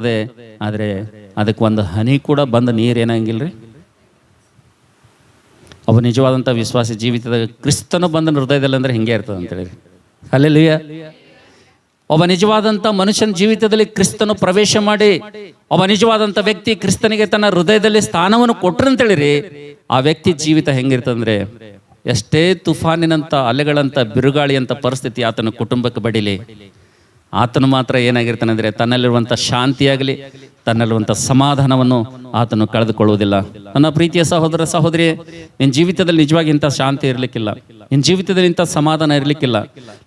ಅದೇ ಆದರೆ ಅದಕ್ಕೆ ಒಂದು ಹನಿ ಕೂಡ ಬಂದ ನೀರು ಏನಂಗಿಲ್ಲ ರೀ ಅವ ನಿಜವಾದಂಥ ವಿಶ್ವಾಸ ಜೀವಿತದ ಕ್ರಿಸ್ತನು ಬಂದ ಹೃದಯದಲ್ಲಿ ಅಂದರೆ ಹಿಂಗೆ ಇರ್ತದೆ ಅಂತೇಳಿ ಅಲ್ಲಿ ಒಬ್ಬ ನಿಜವಾದಂಥ ಮನುಷ್ಯನ ಜೀವಿತದಲ್ಲಿ ಕ್ರಿಸ್ತನು ಪ್ರವೇಶ ಮಾಡಿ ಒಬ್ಬ ನಿಜವಾದಂಥ ವ್ಯಕ್ತಿ ಕ್ರಿಸ್ತನಿಗೆ ತನ್ನ ಹೃದಯದಲ್ಲಿ ಸ್ಥಾನವನ್ನು ಕೊಟ್ರಂತೇಳಿರಿ ಆ ವ್ಯಕ್ತಿ ಜೀವಿತ ಹೆಂಗಿರ್ತಂದ್ರೆ ಎಷ್ಟೇ ತುಫಾನಿನಂಥ ಅಲೆಗಳಂತ ಬಿರುಗಾಳಿಯಂಥ ಪರಿಸ್ಥಿತಿ ಆತನ ಕುಟುಂಬಕ್ಕೆ ಬಡಿಲಿ. ಆತನು ಮಾತ್ರ ಏನಾಗಿರ್ತಾನೆ ಅಂದರೆ ತನ್ನಲ್ಲಿರುವಂಥ ಶಾಂತಿಯಾಗಲಿ ತನ್ನಲ್ಲಿರುವಂಥ ಸಮಾಧಾನವನ್ನು ಆತನು ಕಳೆದುಕೊಳ್ಳುವುದಿಲ್ಲ. ನನ್ನ ಪ್ರೀತಿಯ ಸಹೋದರ ಸಹೋದರಿ ನಿನ್ನ ಜೀವಿತದಲ್ಲಿ ನಿಜವಾಗಿ ಇಂಥ ಶಾಂತಿ ಇರಲಿಕ್ಕಿಲ್ಲ. ನಿನ್ನ ಜೀವಿತದಲ್ಲಿ ಇಂಥ ಸಮಾಧಾನ ಇರಲಿಕ್ಕಿಲ್ಲ.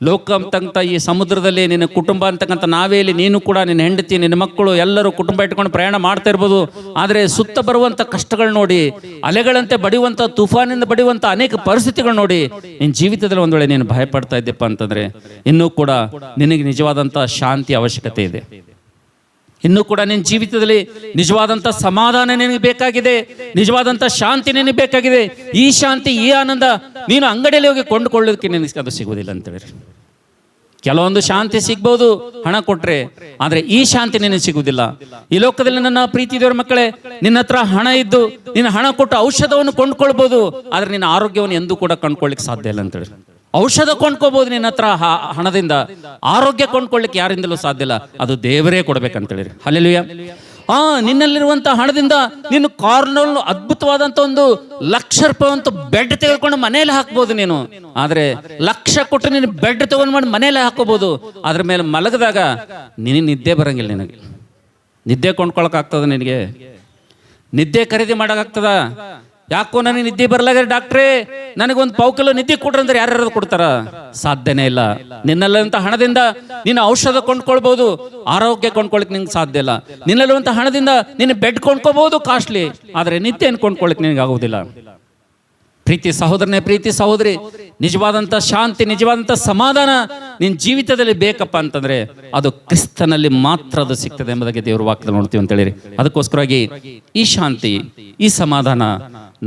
ಲೋಕ ಅಂತಕ್ಕಂಥ ಈ ಸಮುದ್ರದಲ್ಲಿ ನಿನ್ನ ಕುಟುಂಬ ಅಂತಕ್ಕಂಥ ನಾವೇ ಇಲ್ಲಿ, ನೀನು ಕೂಡ ನಿನ್ನ ಹೆಂಡತಿ, ನಿನ್ನ ಮಕ್ಕಳು ಎಲ್ಲರೂ ಕುಟುಂಬ ಇಟ್ಕೊಂಡು ಪ್ರಯಾಣ ಮಾಡ್ತಾ ಇರ್ಬೋದು. ಆದರೆ ಸುತ್ತ ಬರುವಂಥ ಕಷ್ಟಗಳು ನೋಡಿ, ಅಲೆಗಳಂತೆ ಬಡಿಯುವಂಥ ತುಫಾನಿಂದ ಬಡಿಯುವಂಥ ಅನೇಕ ಪರಿಸ್ಥಿತಿಗಳು ನೋಡಿ, ನಿನ್ನ ಜೀವಿತದಲ್ಲಿ ಒಂದು ವೇಳೆ ನೀನು ಭಯಪಡ್ತಾ ಇದ್ದೆಪ್ಪ ಅಂತಂದರೆ, ಇನ್ನೂ ಕೂಡ ನಿನಗೆ ನಿಜವಾದಂಥ ಶಾಂತಿ ಅವಶ್ಯಕತೆ ಇದೆ. ಇನ್ನೂ ಕೂಡ ನಿನ್ನ ಜೀವಿತದಲ್ಲಿ ನಿಜವಾದಂಥ ಸಮಾಧಾನ ನಿನಗೆ ಬೇಕಾಗಿದೆ, ನಿಜವಾದಂಥ ಶಾಂತಿ ನಿನಗೆ ಬೇಕಾಗಿದೆ. ಈ ಶಾಂತಿ, ಈ ಆನಂದ ನೀನು ಅಂಗಡಿಯಲ್ಲಿ ಹೋಗಿ ಕೊಂಡುಕೊಳ್ಳೋದಕ್ಕೆ ನಿನಗೆ ಅದು ಸಿಗುವುದಿಲ್ಲ ಅಂತೇಳಿ ಕೆಲವೊಂದು ಶಾಂತಿ ಸಿಗ್ಬೋದು, ಹಣ ಕೊಟ್ರೆ, ಆದ್ರೆ ಈ ಶಾಂತಿ ನಿನಗೆ ಸಿಗುವುದಿಲ್ಲ. ಈ ಲೋಕದಲ್ಲಿ ನನ್ನ ಪ್ರೀತಿ ದೇವರ ಮಕ್ಕಳೇ, ನಿನ್ನ ಹತ್ರ ಹಣ ಇದ್ದು, ನಿನ್ನ ಹಣ ಕೊಟ್ಟು ಔಷಧವನ್ನು ಕೊಂಡ್ಕೊಳ್ಬೋದು, ಆದ್ರೆ ನಿನ್ನ ಆರೋಗ್ಯವನ್ನು ಎಂದೂ ಕೂಡ ಕಂಡುಕೊಳ್ಳಿಕ್ಕೆ ಸಾಧ್ಯ ಇಲ್ಲ ಅಂತೇಳಿ ಔಷಧ ಕೊಂಡ್ಕೋಬಹುದು ನಿನ್ನ ಹತ್ರ ಹಣದಿಂದ. ಆರೋಗ್ಯ ಕೊಂಡ್ಕೊಳ್ಳಿಕ್ಕೆ ಯಾರಿಂದಲೂ ಸಾಧ್ಯ ಇಲ್ಲ. ಅದು ದೇವರೇ ಕೊಡ್ಬೇಕಂತೇಳಿ ಅಲ್ಲಿಯ ಆ ನಿನ್ನಲ್ಲಿರುವಂತಹ ಹಣದಿಂದ ನಿನ್ನ ಕಾರ್ನಲ್ ಅದ್ಭುತವಾದಂತ ಒಂದು ಲಕ್ಷ ರೂಪಾಯಿ ಅಂತ ಬೆಡ್ ತೆಗೆದುಕೊಂಡು ಮನೆಯಲ್ಲಿ ಹಾಕ್ಬೋದು ನೀನು. ಆದ್ರೆ ಲಕ್ಷ ಕೊಟ್ಟು ನೀನು ಬೆಡ್ ತಗೊಂಡು ಮಾಡಿ ಮನೆಯಲ್ಲಿ ಹಾಕೋಬಹುದು ಅದ್ರ ಮೇಲೆ ಮಲಗಿದಾಗ ನಿನಗೆ ನಿದ್ದೆ ಬರಂಗಿಲ್ಲ ನಿನಗೆ. ನಿದ್ದೆ ಕೊಂಡ್ಕೊಳಕ್ ಆಗ್ತದ ನಿನಗೆ? ನಿದ್ದೆ ಖರೀದಿ ಮಾಡೋಕ್ಕಾಗ್ತದ? ಯಾಕೋ ನನಗೆ ನಿದ್ದೆ ಬರಲಾಗ ಡಾಕ್ಟ್ರೇ, ನನಗೊಂದು ಪಾವು ನಿದ್ದೆ ಕೊಡ್ರಿ ಅಂದ್ರೆ ಯಾರ್ಯಾರು ಕೊಡ್ತಾರ? ಸಾಧ್ಯನೇ ಇಲ್ಲ. ನಿನ್ನಲ್ಲಂತ ಹಣದಿಂದ ನಿನ್ನ ಔಷಧ ಕೊಂಡ್ಕೊಳ್ಬಹುದು ಆರೋಗ್ಯ ಕೊಂಡ್ಕೊಳಕ್ ನಿಂಗೆ ಸಾಧ್ಯ ಇಲ್ಲ. ನಿನ್ನಲ್ಲಿರುವಂತ ಹಣದಿಂದ ನಿನ್ನ ಬೆಡ್ ಕೊಂಡ್ಕೋಬಹುದು ಕಾಸ್ಟ್ಲಿ, ಆದ್ರೆ ಏನು ಕೊಂಡ್ಕೊಳಕ್ ನಿನಗೆ ಆಗುವುದಿಲ್ಲ ಪ್ರೀತಿ ಸಹೋದರನೇ, ಪ್ರೀತಿ ಸಹೋದರಿ ನಿಜವಾದಂಥ ಶಾಂತಿ ನಿಜವಾದಂಥ ಸಮಾಧಾನ ನಿನ್ನ ಜೀವಿತದಲ್ಲಿ ಬೇಕಪ್ಪ ಅಂತಂದರೆ ಅದು ಕ್ರಿಸ್ತನಲ್ಲಿ ಮಾತ್ರ ಅದು ಸಿಗ್ತದೆ ಎಂಬುದಾಗಿ ದೇವರು ವಾಕ್ಯದಲ್ಲಿ ನೋಡ್ತೀವಿ ಅಂತ ಹೇಳಿರಿ. ಅದಕ್ಕೋಸ್ಕರವಾಗಿ ಈ ಶಾಂತಿ, ಈ ಸಮಾಧಾನ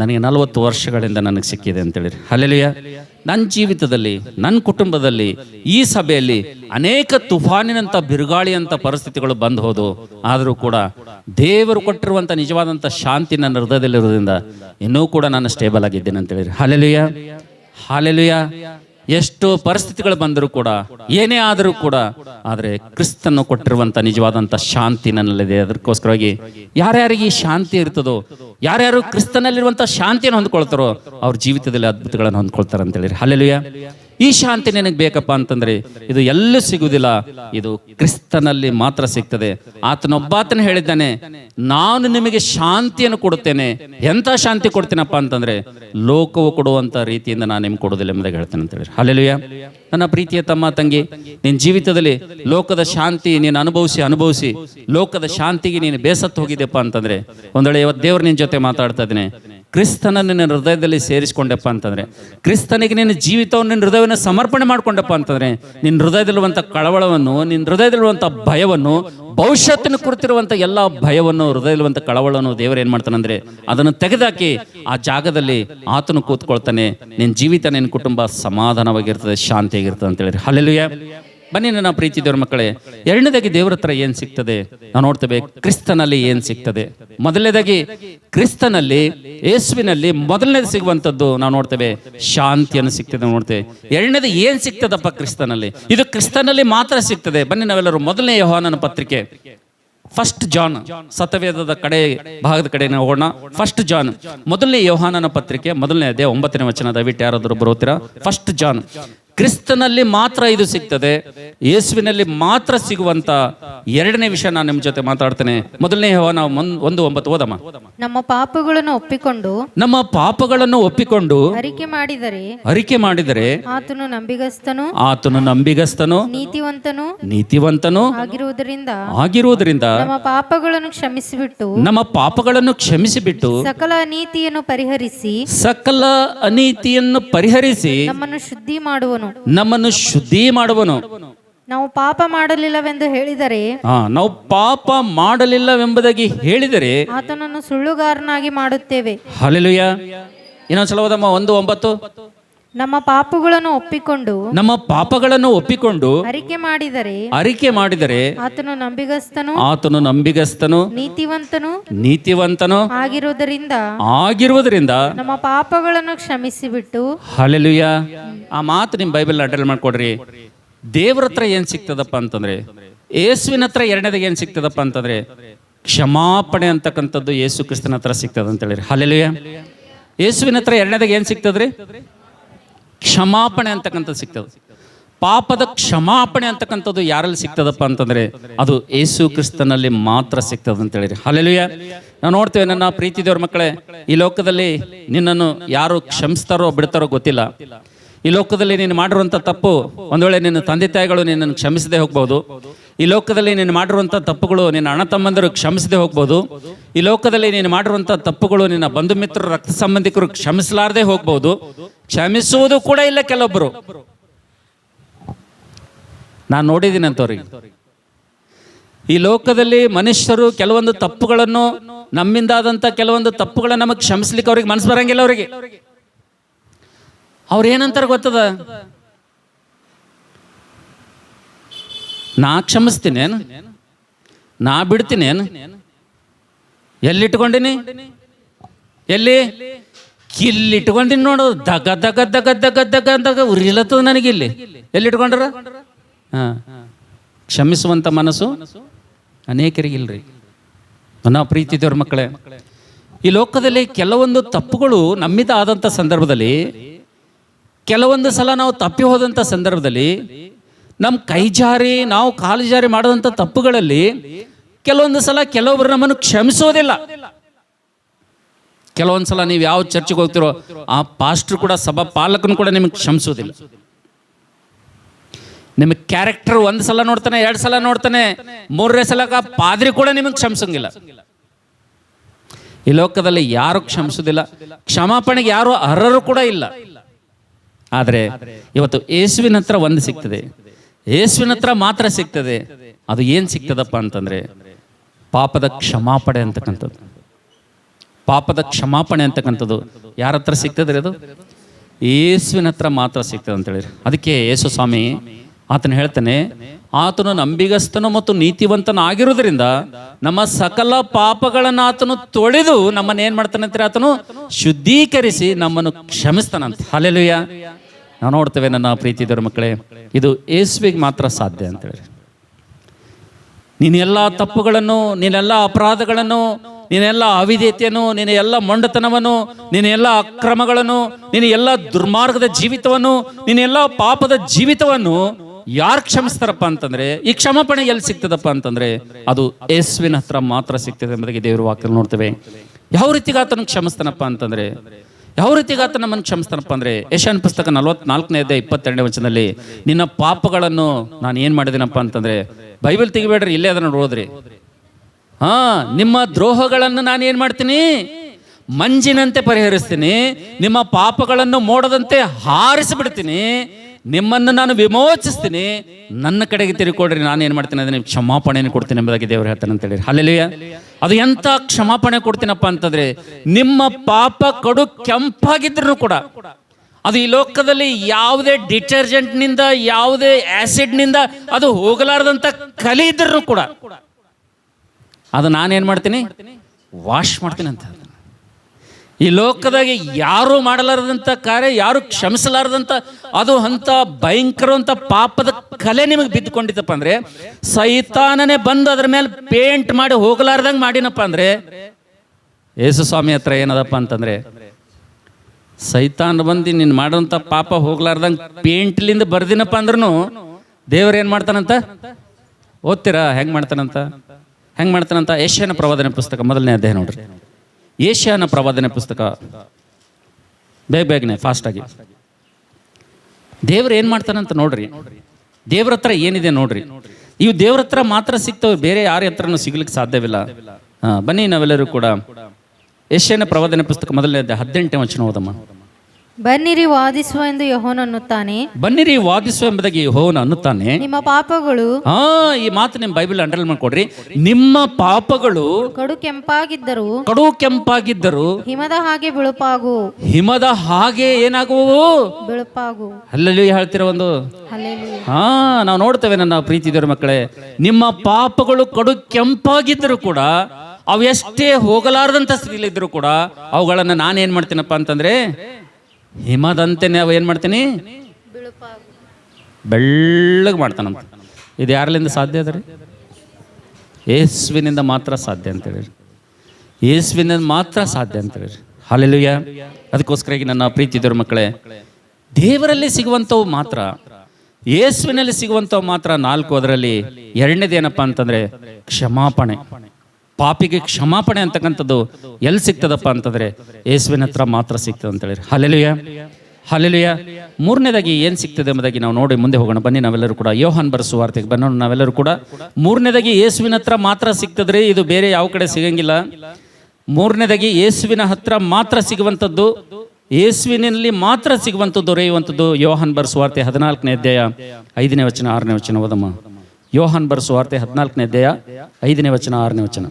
ನನಗೆ ನಲವತ್ತು ವರ್ಷಗಳಿಂದ ನನಗೆ ಸಿಕ್ಕಿದೆ ಅಂತೇಳಿರಿ ಅಲ್ಲೆಲಿಯ ನನ್ನ ಜೀವಿತದಲ್ಲಿ ನನ್ನ ಕುಟುಂಬದಲ್ಲಿ, ಈ ಸಭೆಯಲ್ಲಿ ಅನೇಕ ತುಫಾನಿನಂಥ ಬಿರುಗಾಳಿಯಂಥ ಪರಿಸ್ಥಿತಿಗಳು ಬಂದು ಆದರೂ ಕೂಡ ದೇವರು ಕೊಟ್ಟಿರುವಂಥ ನಿಜವಾದಂಥ ಶಾಂತಿ ನನ್ನ ಹೃದಯದಲ್ಲಿರೋದ್ರಿಂದ ಇನ್ನೂ ಕೂಡ ನಾನು ಸ್ಟೇಬಲ್ ಆಗಿದ್ದೇನೆ ಅಂತೇಳಿ ಹಾಲೆಲುಯ ಹಾಲೆಲುಯ ಎಷ್ಟು ಪರಿಸ್ಥಿತಿಗಳು ಬಂದರೂ ಕೂಡ, ಏನೇ ಆದರೂ ಕೂಡ, ಆದರೆ ಕ್ರಿಸ್ತನ್ನು ಕೊಟ್ಟಿರುವಂಥ ನಿಜವಾದಂಥ ಶಾಂತಿ ನನ್ನಲ್ಲಿದೆ. ಅದಕ್ಕೋಸ್ಕರವಾಗಿ ಯಾರ್ಯಾರಿಗೆ ಈ ಶಾಂತಿ ಇರ್ತದೋ, ಯಾರ್ಯಾರು ಕ್ರಿಸ್ತನಲ್ಲಿರುವಂಥ ಶಾಂತಿಯನ್ನು ಹೊಂದ್ಕೊಳ್ತಾರೋ, ಅವ್ರ ಜೀವಿತದಲ್ಲಿ ಅದ್ಭುತಗಳನ್ನು ಹೊಂದ್ಕೊಳ್ತಾರೆ ಅಂತೇಳಿ ಈ ಶಾಂತಿ ನಿನಗೆ ಬೇಕಪ್ಪ ಅಂತಂದ್ರೆ ಇದು ಎಲ್ಲೂ ಸಿಗುವುದಿಲ್ಲ. ಇದು ಕ್ರಿಸ್ತನಲ್ಲಿ ಮಾತ್ರ ಸಿಗ್ತದೆ. ಆತನೊಬ್ಬಾತನ ಹೇಳಿದ್ದಾನೆ, ನಾನು ನಿಮಗೆ ಶಾಂತಿಯನ್ನು ಕೊಡುತ್ತೇನೆ. ಎಂಥ ಶಾಂತಿ ಕೊಡ್ತೀನಪ್ಪ ಅಂತಂದ್ರೆ, ಲೋಕವು ಕೊಡುವಂತ ರೀತಿಯಿಂದ ನಾನು ನಿಮ್ಗೆ ಕೊಡೋದಿಲ್ಲ ಎಂಬುದಾಗಿ ಹೇಳ್ತೇನೆ ಅಂತ ಹೇಳಿ ಅಲ್ಲೆಲುಯ್ಯ ನನ್ನ ಪ್ರೀತಿಯ ತಮ್ಮ, ತಂಗಿ, ನಿನ್ನ ಜೀವಿತದಲ್ಲಿ ಲೋಕದ ಶಾಂತಿ ನೀನು ಅನುಭವಿಸಿ ಅನುಭವಿಸಿ, ಲೋಕದ ಶಾಂತಿಗೆ ನೀನು ಬೇಸತ್ತು ಹೋಗಿದ್ದೆಪ್ಪ ಅಂತಂದ್ರೆ ಒಂದೊಳ್ಳೆ ಇವತ್ತು ದೇವ್ರು ನಿನ್ನ ಜೊತೆ ಮಾತಾಡ್ತಾ ಇದ್ದೇನೆ. ಕ್ರಿಸ್ತನ ನಿನ್ನ ಹೃದಯದಲ್ಲಿ ಸೇರಿಸ್ಕೊಂಡಪ್ಪ ಅಂತಂದರೆ, ಕ್ರಿಸ್ತನಿಗೆ ನಿನ್ನ ಜೀವಿತವನ್ನು, ನಿನ್ನ ಹೃದಯವನ್ನು ಸಮರ್ಪಣೆ ಮಾಡಿಕೊಂಡಪ್ಪ ಅಂತಂದರೆ, ನಿನ್ನ ಹೃದಯದಲ್ಲಿರುವಂಥ ಕಳವಳವನ್ನು, ನಿನ್ನ ಹೃದಯದಲ್ಲಿರುವಂಥ ಭಯವನ್ನು, ಭವಿಷ್ಯತ್ತಿನ ಕುರಿತಿರುವಂಥ ಎಲ್ಲ ಭಯವನ್ನು, ಹೃದಯದಲ್ಲಿರುವಂಥ ಕಳವಳವನ್ನು ದೇವರು ಏನು ಮಾಡ್ತಾನಂದರೆ ಅದನ್ನು ತೆಗೆದಾಕಿ ಆ ಜಾಗದಲ್ಲಿ ಆತನು ಕೂತ್ಕೊಳ್ತಾನೆ. ನಿನ್ನ ಜೀವಿತ, ನಿನ್ನ ಕುಟುಂಬ ಸಮಾಧಾನವಾಗಿರ್ತದೆ, ಶಾಂತಿಯಾಗಿರ್ತದೆ ಅಂತೇಳಿದ್ರೆ ಹೇಳಿ ಹಲ್ಲೆಲುಯ್ಯ ಬನ್ನಿ ನನ್ನ ಪ್ರೀತಿ ದೇವ್ರ ಮಕ್ಕಳೇ, ಎರಡನೇದಾಗಿ ದೇವ್ರ ಹತ್ರ ಏನ್ ಸಿಗ್ತದೆ? ನಾವು ನೋಡ್ತೇವೆ, ಕ್ರಿಸ್ತನಲ್ಲಿ ಏನ್ ಸಿಗ್ತದೆ? ಮೊದಲನೇದಾಗಿ ಕ್ರಿಸ್ತನಲ್ಲಿ, ಯೇಸುವಿನಲ್ಲಿ ಮೊದಲನೇದು ಸಿಗುವಂಥದ್ದು ನಾವು ನೋಡ್ತೇವೆ ಶಾಂತಿಯನ್ನು ಸಿಗ್ತದೆ ನೋಡ್ತೇವೆ. ಎರಡನೇದು ಏನ್ ಸಿಗ್ತದಪ್ಪ ಕ್ರಿಸ್ತನಲ್ಲಿ? ಇದು ಕ್ರಿಸ್ತನಲ್ಲಿ ಮಾತ್ರ ಸಿಗ್ತದೆ. ಬನ್ನಿ ನಾವೆಲ್ಲರೂ ಮೊದಲನೇ ಯೋಹಾನನ ಪತ್ರಿಕೆ. ಫಸ್ಟ್ ಜಾನ್ ಸತವೇದದ ಕಡೆ, ಭಾಗದ ಕಡೆ ನಾವು ಫಸ್ಟ್ ಜಾನ್ ಮೊದಲನೇ ಯೋಹಾನನ ಪತ್ರಿಕೆ, ಮೊದಲನೇ ಅದೇ ಒಂಬತ್ತನೇ ವಚನ. ದಯವಿಟ್ಟು ಯಾರಾದರೂ ಬರೋತೀರಾ ಫಸ್ಟ್ ಜಾನ್ ಕ್ರಿಸ್ತನಲ್ಲಿ ಮಾತ್ರ ಇದು ಸಿಗ್ತದೆ ಯೇಸುವಿನಲ್ಲಿ ಮಾತ್ರ ಸಿಗುವಂತ ಎರಡನೇ ವಿಷಯ ನಾನು ನಿಮ್ಮ ಜೊತೆ ಮಾತಾಡ್ತೇನೆ. ಮೊದಲನೇ ನಾವು ಒಂದ್- ಒಂದು ಒಂಬತ್ತು ಓದಮ್ಮ. ನಮ್ಮ ಪಾಪಗಳನ್ನು ಒಪ್ಪಿಕೊಂಡು ನಮ್ಮ ಪಾಪಗಳನ್ನು ಒಪ್ಪಿಕೊಂಡು ಅರಿಕೆ ಮಾಡಿದರೆ ಅರಿಕೆ ಮಾಡಿದರೆ ಆತನು ನಂಬಿಗಸ್ತನು ಆತನು ನಂಬಿಗಸ್ತನು ನೀತಿವಂತನು ನೀತಿವಂತನು ಆಗಿರುವುದರಿಂದ ಆಗಿರುವುದರಿಂದ ನಮ್ಮ ಪಾಪಗಳನ್ನು ಕ್ಷಮಿಸಿಬಿಟ್ಟು ನಮ್ಮ ಪಾಪಗಳನ್ನು ಕ್ಷಮಿಸಿಬಿಟ್ಟು ಸಕಲ ಅನೀತಿಯನ್ನು ಪರಿಹರಿಸಿ ಸಕಲ ಅನೀತಿಯನ್ನು ಪರಿಹರಿಸಿ ನಮ್ಮನ್ನು ಶುದ್ಧಿ ಮಾಡುವನು. ನಮ್ಮನ್ನು ಶುದ್ಧಿ ಮಾಡುವನು. ನಾವು ಪಾಪ ಮಾಡಲಿಲ್ಲವೆಂದು ಹೇಳಿದರೆ ನಾವು ಪಾಪ ಮಾಡಲಿಲ್ಲವೆಂಬುದಾಗಿ ಹೇಳಿದರೆ ಆತನನ್ನು ಸುಳ್ಳುಗಾರನಾಗಿ ಮಾಡುತ್ತೇವೆ. ಹಲಿಲುಯ್ಯ ಇನ್ನೊಂದ್ಸಲ ಓದಮ್ಮ ಒಂದು ಒಂಬತ್ತು. ನಮ್ಮ ಪಾಪಗಳನ್ನು ಒಪ್ಪಿಕೊಂಡು ನಮ್ಮ ಪಾಪಗಳನ್ನು ಒಪ್ಪಿಕೊಂಡು ಅರಿಕೆ ಮಾಡಿದರೆ ಅರಿಕೆ ಮಾಡಿದರೆ ಆತನು ನಂಬಿಗಸ್ತನು ಆತನು ನಂಬಿಗಸ್ತನು ನೀತಿವಂತನು ನೀತಿವಂತನು ಆಗಿರುವುದರಿಂದ ಆಗಿರುವುದರಿಂದ ನಮ್ಮ ಪಾಪಗಳನ್ನು ಕ್ಷಮಿಸಿಬಿಟ್ಟು ಹಲೆಲುಯ್ಯ ಆ ಮಾತು ನಿಮ್ಮ ಬೈಬಲ್ ಅಟೆಲ್ ಮಾಡ್ಕೊಡ್ರಿ. ದೇವ್ರ ಹತ್ರ ಏನ್ ಸಿಗ್ತದಪ್ಪ ಅಂತಂದ್ರೆ ಯೇಸುವಿನ ಹತ್ರ ಎರಡನೇದಾಗ ಏನ್ ಸಿಗ್ತದಪ್ಪ ಅಂತಂದ್ರೆ ಕ್ಷಮಾಪಣೆ ಅಂತಕ್ಕಂಥದ್ದು ಯೇಸು ಕ್ರಿಸ್ತನ ಹತ್ರ ಸಿಗ್ತದ ಅಂತ ಹೇಳಿರಿ ಹಲೆಲುಯ್ಯ ಯೇಸುವಿನ ಹತ್ರ ಎರಡನೇದಾಗ ಏನ್ ಸಿಗ್ತದ್ರಿ? ಕ್ಷಮಾಪಣೆ ಅಂತಕ್ಕಂಥದ್ದು ಸಿಗ್ತದೆ. ಪಾಪದ ಕ್ಷಮಾಪಣೆ ಅಂತಕ್ಕಂಥದ್ದು ಯಾರಲ್ಲಿ ಸಿಗ್ತದಪ್ಪ ಅಂತಂದ್ರೆ ಅದು ಏಸು ಕ್ರಿಸ್ತನಲ್ಲಿ ಮಾತ್ರ ಸಿಗ್ತದೆ ಅಂತ ಹೇಳಿರಿ. ಹಲಲುಯ ನಾವು ನೋಡ್ತೇವೆ ನನ್ನ ಪ್ರೀತಿ ದೇವ್ರ ಮಕ್ಕಳೇ, ಈ ಲೋಕದಲ್ಲಿ ನಿನ್ನನ್ನು ಯಾರು ಕ್ಷಮಿಸ್ತಾರೋ ಬಿಡ್ತಾರೋ ಗೊತ್ತಿಲ್ಲ. ಈ ಲೋಕದಲ್ಲಿ ನೀನು ಮಾಡಿರುವಂಥ ತಪ್ಪು, ಒಂದು ವೇಳೆ ನಿನ್ನ ತಂದೆ ತಾಯಿಗಳು ನಿನ್ನನ್ನು ಕ್ಷಮಿಸದೆ ಹೋಗ್ಬೋದು. ಈ ಲೋಕದಲ್ಲಿ ನೀನು ಮಾಡಿರುವಂಥ ತಪ್ಪುಗಳು ನಿನ್ನ ಅಣ್ಣ ತಮ್ಮಂದರು ಕ್ಷಮಿಸದೆ ಹೋಗ್ಬೋದು. ಈ ಲೋಕದಲ್ಲಿ ನೀನು ಮಾಡಿರುವಂಥ ತಪ್ಪುಗಳು ನಿನ್ನ ಬಂಧು ಮಿತ್ರರು ರಕ್ತ ಸಂಬಂಧಿಕರು ಕ್ಷಮಿಸಲಾರದೆ ಹೋಗ್ಬೋದು. ಕ್ಷಮಿಸುವುದು ಕೂಡ ಇಲ್ಲ ಕೆಲವೊಬ್ಬರು. ನಾನು ನೋಡಿದ್ದೀನಿ ಅಂತವ್ರಿಗೆ. ಈ ಲೋಕದಲ್ಲಿ ಮನುಷ್ಯರು ಕೆಲವೊಂದು ತಪ್ಪುಗಳನ್ನು, ನಮ್ಮಿಂದಾದಂಥ ಕೆಲವೊಂದು ತಪ್ಪುಗಳನ್ನು ನಮಗೆ ಕ್ಷಮಿಸ್ಲಿಕ್ಕೆ ಅವ್ರಿಗೆ ಮನಸ್ಸು ಬರಂಗಿಲ್ಲ ಅವರಿಗೆ. ಅವ್ರು ಏನಂತಾರೆ ಗೊತ್ತದ? ನಾ ಕ್ಷಮಿಸ್ತೀನೇನು? ನಾ ಬಿಡ್ತೀನೇನು? ಎಲ್ಲಿಟ್ಕೊಂಡಿನಿ? ಎಲ್ಲಿ? ಕಿಲ್ಲಿಟ್ಕೊಂಡಿನಿ ನೋಡು. ದಗ ದಗ ದಗ ದಗ ದಗ ದಗ ಉರಿಲತ್ತದ ನನಗೆ ಇಲ್ಲಿ ಎಲ್ಲಿಟ್ಕೊಂಡ್ರ? ಹಾ. ಕ್ಷಮಿಸುವಂತ ಮನಸ್ಸು ಅನೇಕರಿಗಿಲ್ರಿ. ನನ್ನ ಪ್ರೀತಿ ದೇವ್ರ ಮಕ್ಕಳೇ. ಈ ಲೋಕದಲ್ಲಿ ಕೆಲವೊಂದು ತಪ್ಪುಗಳು ನಮ್ಮಿದ ಆದಂಥ ಸಂದರ್ಭದಲ್ಲಿ ಕೆಲವೊಂದು ಸಲ ನಾವು ತಪ್ಪಿ ಹೋದಂಥ ಸಂದರ್ಭದಲ್ಲಿ ನಮ್ಮ ಕೈ ಜಾರಿ, ನಾವು ಕಾಲು ಜಾರಿ ಮಾಡೋದಂಥ ತಪ್ಪುಗಳಲ್ಲಿ ಕೆಲವೊಂದು ಸಲ ಕೆಲವೊಬ್ಬರು ನಮ್ಮನ್ನು ಕ್ಷಮಿಸೋದಿಲ್ಲ. ಕೆಲವೊಂದು ಸಲ ನೀವು ಯಾವ ಚರ್ಚಿಗೆ ಹೋಗ್ತಿರೋ ಆ ಪಾಸ್ಟ್ರು ಕೂಡ, ಸಭಾ ಪಾಲಕನು ಕೂಡ ನಿಮಗೆ ಕ್ಷಮಿಸೋದಿಲ್ಲ. ನಿಮಗೆ ಕ್ಯಾರೆಕ್ಟರ್ ಒಂದು ಸಲ ನೋಡ್ತಾನೆ, ಎರಡು ಸಲ ನೋಡ್ತಾನೆ, ಮೂರನೇ ಸಲಕ ಪಾದ್ರಿ ಕೂಡ ನಿಮಗೆ ಕ್ಷಮಿಸಂಗಿಲ್ಲ. ಈ ಲೋಕದಲ್ಲಿ ಯಾರು ಕ್ಷಮಿಸೋದಿಲ್ಲ, ಕ್ಷಮಾಪಣೆಗೆ ಯಾರು ಅರ್ಹರು ಕೂಡ ಇಲ್ಲ. ಆದರೆ ಇವತ್ತು ಯೇಸುವಿನ ಹತ್ರ ಒಂದು ಸಿಗ್ತದೆ. ಯೇಸುವಿನ ಹತ್ರ ಮಾತ್ರ ಸಿಗ್ತದೆ. ಅದು ಏನು ಸಿಗ್ತದಪ್ಪ ಅಂತಂದ್ರೆ ಪಾಪದ ಕ್ಷಮಾಪಣೆ ಅಂತಕ್ಕಂಥದ್ದು. ಪಾಪದ ಕ್ಷಮಾಪಣೆ ಅಂತಕ್ಕಂಥದ್ದು. ಯಾರ ಹತ್ರ ಸಿಗ್ತದ್ರಿ ಅದು? ಯೇಸುವಿನ ಹತ್ರ ಮಾತ್ರ ಸಿಗ್ತದೆ ಅಂತ ಹೇಳಿರಿ. ಅದಕ್ಕೆ ಯೇಸು ಸ್ವಾಮಿ ಆತನು ಹೇಳ್ತಾನೆ ಆತನು ನಂಬಿಗಸ್ತನು ಮತ್ತು ನೀತಿವಂತನ ಆಗಿರುವುದರಿಂದ ನಮ್ಮ ಸಕಲ ಪಾಪಗಳನ್ನು ಆತನು ತೊಳೆದು ನಮ್ಮನ್ನು ಏನ್ ಮಾಡ್ತಾನಂದ್ರೆ ಆತನು? ಶುದ್ಧೀಕರಿಸಿ ನಮ್ಮನ್ನು ಕ್ಷಮಿಸ್ತಾನಂತ. ಹಾಲೆಲುಯ್ಯ ನಾವು ನೋಡ್ತೇವೆ ನನ್ನ ಪ್ರೀತಿ ಮಕ್ಕಳೇ, ಇದು ಏಸುವಿಗೆ ಮಾತ್ರ ಸಾಧ್ಯ ಅಂತ ಹೇಳಿ. ನೀನು ತಪ್ಪುಗಳನ್ನು ನೀನೆಲ್ಲ ಅಪರಾಧಗಳನ್ನು ನೀನೆಲ್ಲ ಅವಿಧೇಯತೆಯನ್ನು, ನಿನ್ನ ಎಲ್ಲ ಮೊಂಡತನವನ್ನು, ನಿನ್ನ ಎಲ್ಲ ಅಕ್ರಮಗಳನ್ನು, ನಿನ್ನ ಎಲ್ಲ ದುರ್ಮಾರ್ಗದ ಜೀವಿತವನ್ನು ನಿನ್ನೆಲ್ಲ ಪಾಪದ ಜೀವಿತವನ್ನು ಯಾರು ಕ್ಷಮಿಸ್ತಾರಪ್ಪ ಅಂತಂದ್ರೆ, ಈ ಕ್ಷಮಾಪಣೆ ಎಲ್ಲಿ ಸಿಗ್ತದಪ್ಪ ಅಂತಂದ್ರೆ, ಅದು ಯೇಸುವಿನ ಹತ್ರ ಮಾತ್ರ ಸಿಗ್ತದೆ ಎಂಬುದಾಗಿ ದೇವರು ವಾಕ್ಯ ನೋಡ್ತೇವೆ. ಯಾವ ರೀತಿಗೆ ಆತನ ಕ್ಷಮಿಸ್ತಾನಪ್ಪ ಅಂತಂದ್ರೆ ಯಾವ ರೀತಿ ಆತ ನಮ್ಮನ್ನು ಕ್ಷಮಿಸ್ತಾನಪ್ಪ ಅಂದ್ರೆ? ಯಶಾನ್ ಪುಸ್ತಕ ನಲವತ್ನಾಲ್ಕನೇ ಅಧ್ಯಾಯ ಇಪ್ಪತ್ತೆರಡನೇ ವಚನದಲ್ಲಿ, ನಿನ್ನ ಪಾಪಗಳನ್ನು ನಾನು ಏನ್ ಮಾಡಿದ್ದೀನಪ್ಪ ಅಂತಂದ್ರೆ, ಬೈಬಲ್ ತೆಗಿಬೇಡ್ರಿ, ಇಲ್ಲೇ ಅದನ್ನ ನೋಡೋದ್ರಿ ಹಾ, ನಿಮ್ಮ ದ್ರೋಹಗಳನ್ನು ನಾನು ಏನ್ ಮಾಡ್ತೀನಿ? ಮಂಜಿನಂತೆ ಪರಿಹರಿಸ್ತೀನಿ, ನಿಮ್ಮ ಪಾಪಗಳನ್ನು ಮೋಡದಂತೆ ಹಾರಿಸಿಬಿಡ್ತೀನಿ ನಿಮ್ಮನ್ನು ನಾನು ವಿಮೋಚಿಸ್ತೀನಿ. ನನ್ನ ಕಡೆಗೆ ತಿರುಕೊಡ್ರಿ, ನಾನು ಏನು ಮಾಡ್ತೀನಿ, ಅದನ್ನ ಕ್ಷಮಾಪಣೆಯನ್ನು ಕೊಡ್ತೀನಿ ಎಂಬುದಾಗಿ ದೇವರು ಹೇಳ್ತಾನೆ ಅಂತ ಹೇಳಿ ಅಲ್ಲೆಲಿಯ ಅದು ಎಂತ ಕ್ಷಮಾಪಣೆ ಕೊಡ್ತೀನಪ್ಪ ಅಂತಂದ್ರೆ, ನಿಮ್ಮ ಪಾಪ ಕಡು ಕೆಂಪಾಗಿದ್ರು ಕೂಡ, ಅದು ಈ ಲೋಕದಲ್ಲಿ ಯಾವುದೇ ಡಿಟರ್ಜೆಂಟ್ನಿಂದ, ಯಾವುದೇ ಆ್ಯಸಿಡ್ನಿಂದ ಅದು ಹೋಗಲಾರದಂತ ಕಲಿ ಇದ್ರೂ ಕೂಡ, ಅದು ನಾನೇನು ಮಾಡ್ತೀನಿ? ವಾಶ್ ಮಾಡ್ತೀನಿ ಅಂತ. ಈ ಲೋಕದಾಗೆ ಯಾರು ಮಾಡಲಾರದಂಥ ಕಾರ್ಯ, ಯಾರು ಕ್ಷಮಿಸಲಾರದಂಥ ಅದು ಅಂತ ಭಯಂಕರವಂಥ ಪಾಪದ ಕಲೆ ನಿಮಗೆ ಬಿದ್ದುಕೊಂಡಿತ್ತಪ್ಪ ಅಂದ್ರೆ, ಸೈತಾನನೇ ಬಂದು ಅದ್ರ ಮೇಲೆ ಪೇಂಟ್ ಮಾಡಿ ಹೋಗಲಾರ್ದಂಗೆ ಮಾಡಿನಪ್ಪ ಅಂದ್ರೆ, ಯೇಸು ಸ್ವಾಮಿ ಹತ್ರ ಏನದಪ್ಪ ಅಂತಂದರೆ, ಸೈತಾನ ಬಂದು ನೀನು ಮಾಡೋಂಥ ಪಾಪ ಹೋಗ್ಲಾರ್ದಂಗೆ ಪೇಂಟ್ಲಿಂದ ಬರ್ದಿನಪ್ಪ ಅಂದ್ರೂ ದೇವ್ರು ಏನು ಮಾಡ್ತಾನಂತ? ಓದ್ತೀರಾ? ಹೆಂಗೆ ಮಾಡ್ತಾನಂತ? ಹೆಂಗೆ ಮಾಡ್ತಾನಂತ? ಯಶನ ಪ್ರವಾದನೆ ಪುಸ್ತಕ, ಮೊದಲನೇ ಅಧ್ಯಾಯ ನೋಡ್ರಿ. ಏಷ್ಯಾನ ಪ್ರವಾದನೆ ಪುಸ್ತಕ. ಬೇಗ ಬೇಗನೆ, ಫಾಸ್ಟಾಗಿ. ದೇವ್ರು ಏನು ಮಾಡ್ತಾನಂತ ನೋಡ್ರಿ. ದೇವ್ರ ಹತ್ರ ಏನಿದೆ ನೋಡ್ರಿ. ಇವು ದೇವ್ರ ಹತ್ರ ಮಾತ್ರ ಸಿಗ್ತವೆ, ಬೇರೆ ಯಾರ ಹತ್ರನೂ ಸಿಗ್ಲಿಕ್ಕೆ ಸಾಧ್ಯವಿಲ್ಲ. ಬನ್ನಿ ನಾವೆಲ್ಲರೂ ಕೂಡ. ಏಷ್ಯಾನ ಪ್ರವಾದನೆ ಪುಸ್ತಕ ಮೊದಲನೇ ಹದಿನೆಂಟನೇ ವಚನ ಓದಮ್ಮ. ಬನ್ನಿರಿ ವಾದಿಸುವ ಎಂದು ಯಹೋನ ಅನ್ನುತ್ತಾನೆ. ಬನ್ನಿರಿ ವಾದಿಸುವ ಎಂಬುದಾಗಿ ಯಹೋನ ಅನ್ನುತ್ತಾನೆ. ನಿಮ್ಮ ಪಾಪಗಳು ಹಾ ಈ ಮಾತು ನಿಮ್ಮ ಬೈಬಲ್ ಅಂಡರ್ಲೈನ್ ಮಾಡ್ಕೊಡ್ರಿ. ನಿಮ್ಮ ಪಾಪಗಳು ಕಡು ಕೆಂಪಾಗಿದ್ದರು ಕಡು ಕೆಂಪಾಗಿದ್ದರು ಹಿಮದ ಹಾಗೆ ಬಿಳುಪಾಗು. ಹಿಮದ ಹಾಗೆ ಏನಾಗುವು? ಬಿಳುಪಾಗು. ಅಲ್ಲಲ್ಲಿ ಹೇಳ್ತಿರೋ ಒಂದು? ಹಲ್ಲೆಲೂಯ. ಹಾ ನಾವು ನೋಡ್ತೇವೆ ನನ್ನ ಪ್ರೀತಿ ದೇವರ ಮಕ್ಕಳೇ. ನಿಮ್ಮ ಪಾಪಗಳು ಕಡು ಕೆಂಪಾಗಿದ್ದರೂ ಕೂಡ ಅವು ಎಷ್ಟೇ ಹೋಗಲಾರದಂತ ಸ್ತ್ರೀಲಿದ್ರು ಕೂಡ ಅವುಗಳನ್ನ ನಾನೇನ್ ಮಾಡ್ತೀನಪ್ಪ ಅಂತಂದ್ರೆ ಹಿಮದಂತೆ ನಾವು ಏನು ಮಾಡ್ತೀನಿ? ಬೆಳ್ಳಗೆ ಮಾಡ್ತಾನಂತ. ಇದು ಯಾರಲ್ಲಿಂದ ಸಾಧ್ಯ ಅದ ರೀ? ಯೇಸುವಿನಿಂದ ಮಾತ್ರ ಸಾಧ್ಯ ಅಂತೇಳಿ ಯೇಸುವಿನಿಂದ ಮಾತ್ರ ಸಾಧ್ಯ ಅಂತೇಳಿ ಹಾಲೆಲುಯ್ಯ ಅದಕ್ಕೋಸ್ಕರ ನನ್ನ ಪ್ರೀತಿ ದೇವ್ರ ಮಕ್ಕಳೇ, ದೇವರಲ್ಲಿ ಸಿಗುವಂಥವು ಮಾತ್ರ, ಯೇಸುವಿನಲ್ಲಿ ಸಿಗುವಂಥವು ಮಾತ್ರ ನಾಲ್ಕು ಅದರಲ್ಲಿ ಎರಡನೇದೇನಪ್ಪ ಅಂತಂದ್ರೆ ಕ್ಷಮಾಪಣೆ. ಪಾಪಿಗೆ ಕ್ಷಮಾಪಣೆ ಅಂತಕ್ಕಂಥದ್ದು ಎಲ್ಲಿ ಸಿಗ್ತದಪ್ಪ ಅಂತಂದರೆ ಯೇಸುವಿನ ಹತ್ರ ಮಾತ್ರ ಸಿಗ್ತದೆ ಅಂತೇಳಿ ಹಲೆಲುಯ ಹಲೆಲುಯ ಮೂರನೇದಾಗಿ ಏನು ಸಿಗ್ತದೆ ಎಂಬುದಾಗಿ ನಾವು ನೋಡಿ ಮುಂದೆ ಹೋಗೋಣ. ಬನ್ನಿ, ನಾವೆಲ್ಲರೂ ಕೂಡ. ಯೋಹಾನ್ ಬರೆಸುವ ವಾರ್ತೆಗೆ ಬನ್ನೋಣ ನಾವೆಲ್ಲರೂ ಕೂಡ. ಮೂರನೇದಾಗಿ ಯೇಸುವಿನ ಹತ್ರ ಮಾತ್ರ ಸಿಗ್ತದ್ರಿ ಇದು ಬೇರೆ ಯಾವ ಕಡೆ ಸಿಗಂಗಿಲ್ಲ. ಮೂರನೇದಾಗಿ ಯೇಸುವಿನ ಹತ್ರ ಮಾತ್ರ ಸಿಗುವಂಥದ್ದು, ಯೇಸುವಿನಲ್ಲಿ ಮಾತ್ರ ಸಿಗುವಂಥದ್ದು ದೊರೆಯುವಂಥದ್ದು ಯೋಹಾನ್ ಬರೆಸುವಾರ್ತೆ ಹದಿನಾಲ್ಕನೇ ಅಧ್ಯಾಯ ಐದನೇ ವಚನ, ಆರನೇ ವಚನ ಓದಮ್ಮ. ಯೋಹಾನ್ ಬರೆಸುವಾರ್ತೆ ಹದಿನಾಲ್ಕನೇ ಅಧ್ಯಾಯ ಐದನೇ ವಚನ, ಆರನೇ ವಚನ.